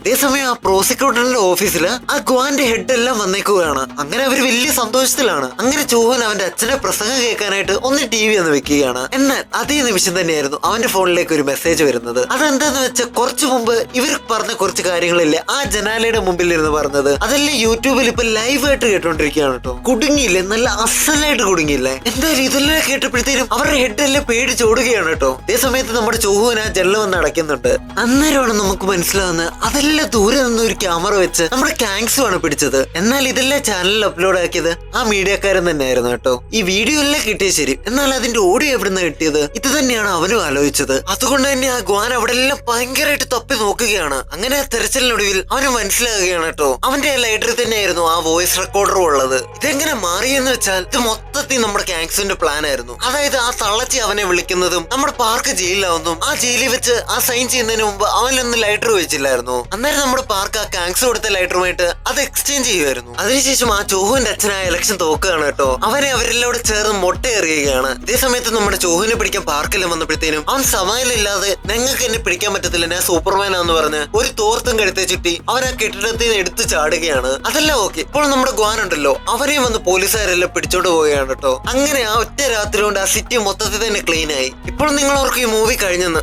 ഇതേസമയം ആ പ്രോസിക്യൂട്ടറിന്റെ ഓഫീസിൽ ആ ഗുവാന്റെ ഹെഡ് എല്ലാം വന്നേക്കുകയാണ്. അങ്ങനെ അവർ വലിയ സന്തോഷത്തിലാണ്. അങ്ങനെ ചോഹൻ അവന്റെ അച്ഛനെ പ്രസംഗം കേൾക്കാനായിട്ട് ഒന്ന് ടി വി ഒന്ന് വെക്കുകയാണ്. എന്നാൽ അതേ നിമിഷം തന്നെയായിരുന്നു അവന്റെ ഫോണിലേക്ക് ഒരു മെസ്സേജ് വരുന്നത്. അതെന്താന്ന് വെച്ചാൽ കുറച്ചു മുമ്പ് ഇവർ പറഞ്ഞ കുറച്ച് കാര്യങ്ങളില്ലേ ആ ജനാലയുടെ മുമ്പിൽ ഇരുന്ന് പറഞ്ഞത്. അതെല്ലാം യൂട്യൂബിൽ ഇപ്പൊ ലൈവ് ആയിട്ട് കേട്ടോണ്ടിരിക്കുകയാണ് കേട്ടോ. കുടുങ്ങിയില്ലേ? നല്ല അസലായിട്ട് കുടുങ്ങിയില്ലേ? എന്തായാലും ഇതെല്ലാം കേട്ടപ്പോഴത്തേനും അവരുടെ ഹെഡ് എല്ലാം പേടിച്ചോടുകയാണ് കേട്ടോ. അതേ സമയത്ത് നമ്മുടെ ചോഹുവിന് ആ ജനൽ വന്ന് അടയ്ക്കുന്നുണ്ട്. അന്നേരമാണ് നമുക്ക് മനസ്സിലാവുന്നത് അതെല്ലാം ദൂരെ നിന്ന് ഒരു ക്യാമറ വെച്ച് നമ്മുടെ കാങ്സും ആണ് പിടിച്ചത്. എന്നാൽ ഇതെല്ലാം ചാനലിൽ അപ്ലോഡ് ആക്കിയത് ആ മീഡിയക്കാരൻ തന്നെയായിരുന്നു കേട്ടോ. ഈ വീഡിയോ എല്ലാം കിട്ടിയ ശരി. എന്നാൽ അതിന്റെ ഓഡിയോ എവിടുന്ന് കിട്ടിയത്? ഇത് തന്നെയാണ് അവനും ആലോചിച്ചത്. അതുകൊണ്ട് തന്നെ ആ ഗ്വാൻ അവിടെ എല്ലാം ഭയങ്കരമായിട്ട് തപ്പി നോക്കുകയാണ്. അങ്ങനെ തെരച്ചിലിനൊടുവിൽ അവന് മനസ്സിലാകുകയാണ് കേട്ടോ. അവന്റെ ലൈറ്ററിൽ തന്നെയായിരുന്നു ആ വോയിസ് റെക്കോർഡറും ഉള്ളത്. ഇതെങ്ങനെ മാറിയെന്ന് വെച്ചാൽ ഇത് മൊത്തത്തിൽ നമ്മുടെ കാങ്സിന്റെ പ്ലാൻ ആയിരുന്നു. അതായത് ആ തള്ളച്ചി അവനെ വിളിക്കുന്നതും നമ്മുടെ പാർക്ക് ജയിലിലാവുന്നതും ആ ജയിലിൽ വെച്ച് ആ സൈൻ ചെയ്യുന്നതിന് മുമ്പ് അവനൊന്ന് ലൈറ്റർ വെച്ചില്ലായിരുന്നു. അന്നേരം നമ്മുടെ പാർക്ക് ആ കാങ്സ് കൊടുത്ത ലൈറ്ററുമായിട്ട് അത് എക്സ്ചേഞ്ച് ചെയ്യുമായിരുന്നു അതിനുശേഷം ആ ചോഹുവിന്റെ അച്ഛനായ ഇലക്ഷൻ തോക്കുകയാണ് കേട്ടോ. അവനെ അവരെല്ലാം ചേർന്ന് മുട്ട എറിയുകയാണ് ഇതേ സമയത്ത് നമ്മുടെ ചോഹുവിനെ പിടിക്കാൻ പാർക്കെല്ലാം വന്നപ്പോഴത്തേനും അവൻ സമയമില്ലാതെ നിങ്ങൾക്ക് എന്നെ പിടിക്കാൻ പറ്റത്തില്ല ഞാൻ സൂപ്പർമാൻ ആന്ന് പറഞ്ഞ് ഒരു തോർത്തും കഴുത്തെ ചുറ്റി അവൻ ആ കെട്ടിടത്തിൽ നിന്ന് എടുത്തു ചാടുകയാണ്. അതെല്ലാം ഓക്കെ ഇപ്പോൾ നമ്മുടെ ഗ്വാൻ ഉണ്ടല്ലോ. അവരെയും വന്ന് പോലീസുകാരെല്ലാം പിടിച്ചോണ്ട് പോവുകയാണ് കേട്ടോ. അങ്ങനെ ആ ഒറ്റ രാത്രി കൊണ്ട് ആ സിറ്റി മൊത്തത്തിൽ തന്നെ ക്ലീൻ ആയി. ഇപ്പോൾ നിങ്ങൾ ഓർക്കും ഈ മൂവി കഴിഞ്ഞെന്ന്?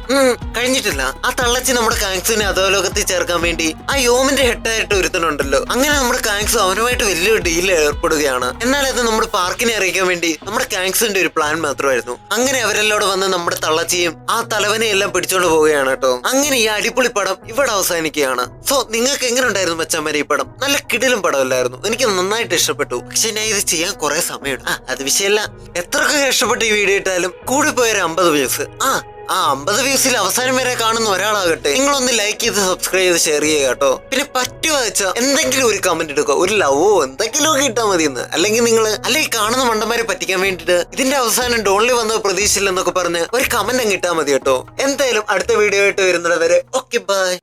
കഴിഞ്ഞിട്ടില്ല. ആ തള്ളച്ചി നമ്മുടെ കാങ്സിനെ അധോലോകത്തിൽ ചേർക്കാൻ വേണ്ടി ആ യോമിന്റെ ഹെഡായിട്ട് ഒരുത്തനുണ്ടല്ലോ. അങ്ങനെ നമ്മുടെ കാങ്സ് അവനുമായിട്ട് വലിയൊരു ഡീൽ ഏർപ്പെടുകയാണ്. എന്നാൽ അത് നമ്മുടെ പാർക്കിനെ അറിയിക്കാൻ വേണ്ടി നമ്മുടെ കാങ്സിന്റെ ഒരു പ്ലാൻ മാത്രമായിരുന്നു. അങ്ങനെ അവരെല്ലാം കൂടെ വന്ന് നമ്മുടെ തള്ളച്ചിയും ആ തലവനെ എല്ലാം പിടിച്ചോണ്ട് പോവുകയാണ് കേട്ടോ. അങ്ങനെ ഈ അടിപൊളി പടം ഇവിടെ അവസാനിക്കുകയാണ്. സോ നിങ്ങൾക്ക് എങ്ങനെ ഉണ്ടായിരുന്നു മച്ചമ്മരെ ഈ പടം? നല്ല കിടിലും പടമല്ലായിരുന്നു. എനിക്ക് നന്നായിട്ട് ഇഷ്ടപ്പെട്ടു. പക്ഷെ ഞാൻ ഇത് ചെയ്യാൻ കുറെ സമയമുണ്ട് ആ അത് വിഷയമല്ല. എത്രയൊക്കെ ഇഷ്ടപ്പെട്ട ഈ വീഡിയോ ഇട്ടാലും കൂടി പോയൊരു അമ്പത് വ്യൂസ് ആ ആ അമ്പത് വ്യൂസിൽ അവസാനം വരെ കാണുന്ന ഒരാളാകട്ടെ. നിങ്ങളൊന്ന് ലൈക്ക് ചെയ്ത് സബ്സ്ക്രൈബ് ചെയ്ത് ഷെയർ ചെയ്യുക കേട്ടോ. പിന്നെ പറ്റുക വെച്ചാൽ എന്തെങ്കിലും ഒരു കമന്റ് എടുക്കുക ഒരു ലവോ എന്തെങ്കിലും ഒക്കെ ഇട്ടാൽ മതി എന്ന് അല്ലെങ്കിൽ നിങ്ങൾ അല്ലെങ്കിൽ കാണുന്ന മണ്ടന്മാരെ പറ്റിക്കാൻ വേണ്ടിയിട്ട് ഇതിന്റെ അവസാനം ഡോൺലി വന്ന പ്രതീക്ഷയില്ലെന്നൊക്കെ പറഞ്ഞ് ഒരു കമന്റ് അങ്ങ് ഇട്ടാൽ മതി കേട്ടോ. എന്തായാലും അടുത്ത വീഡിയോ ആയിട്ട് വരുന്നത് വരെ ഓക്കെ ബൈ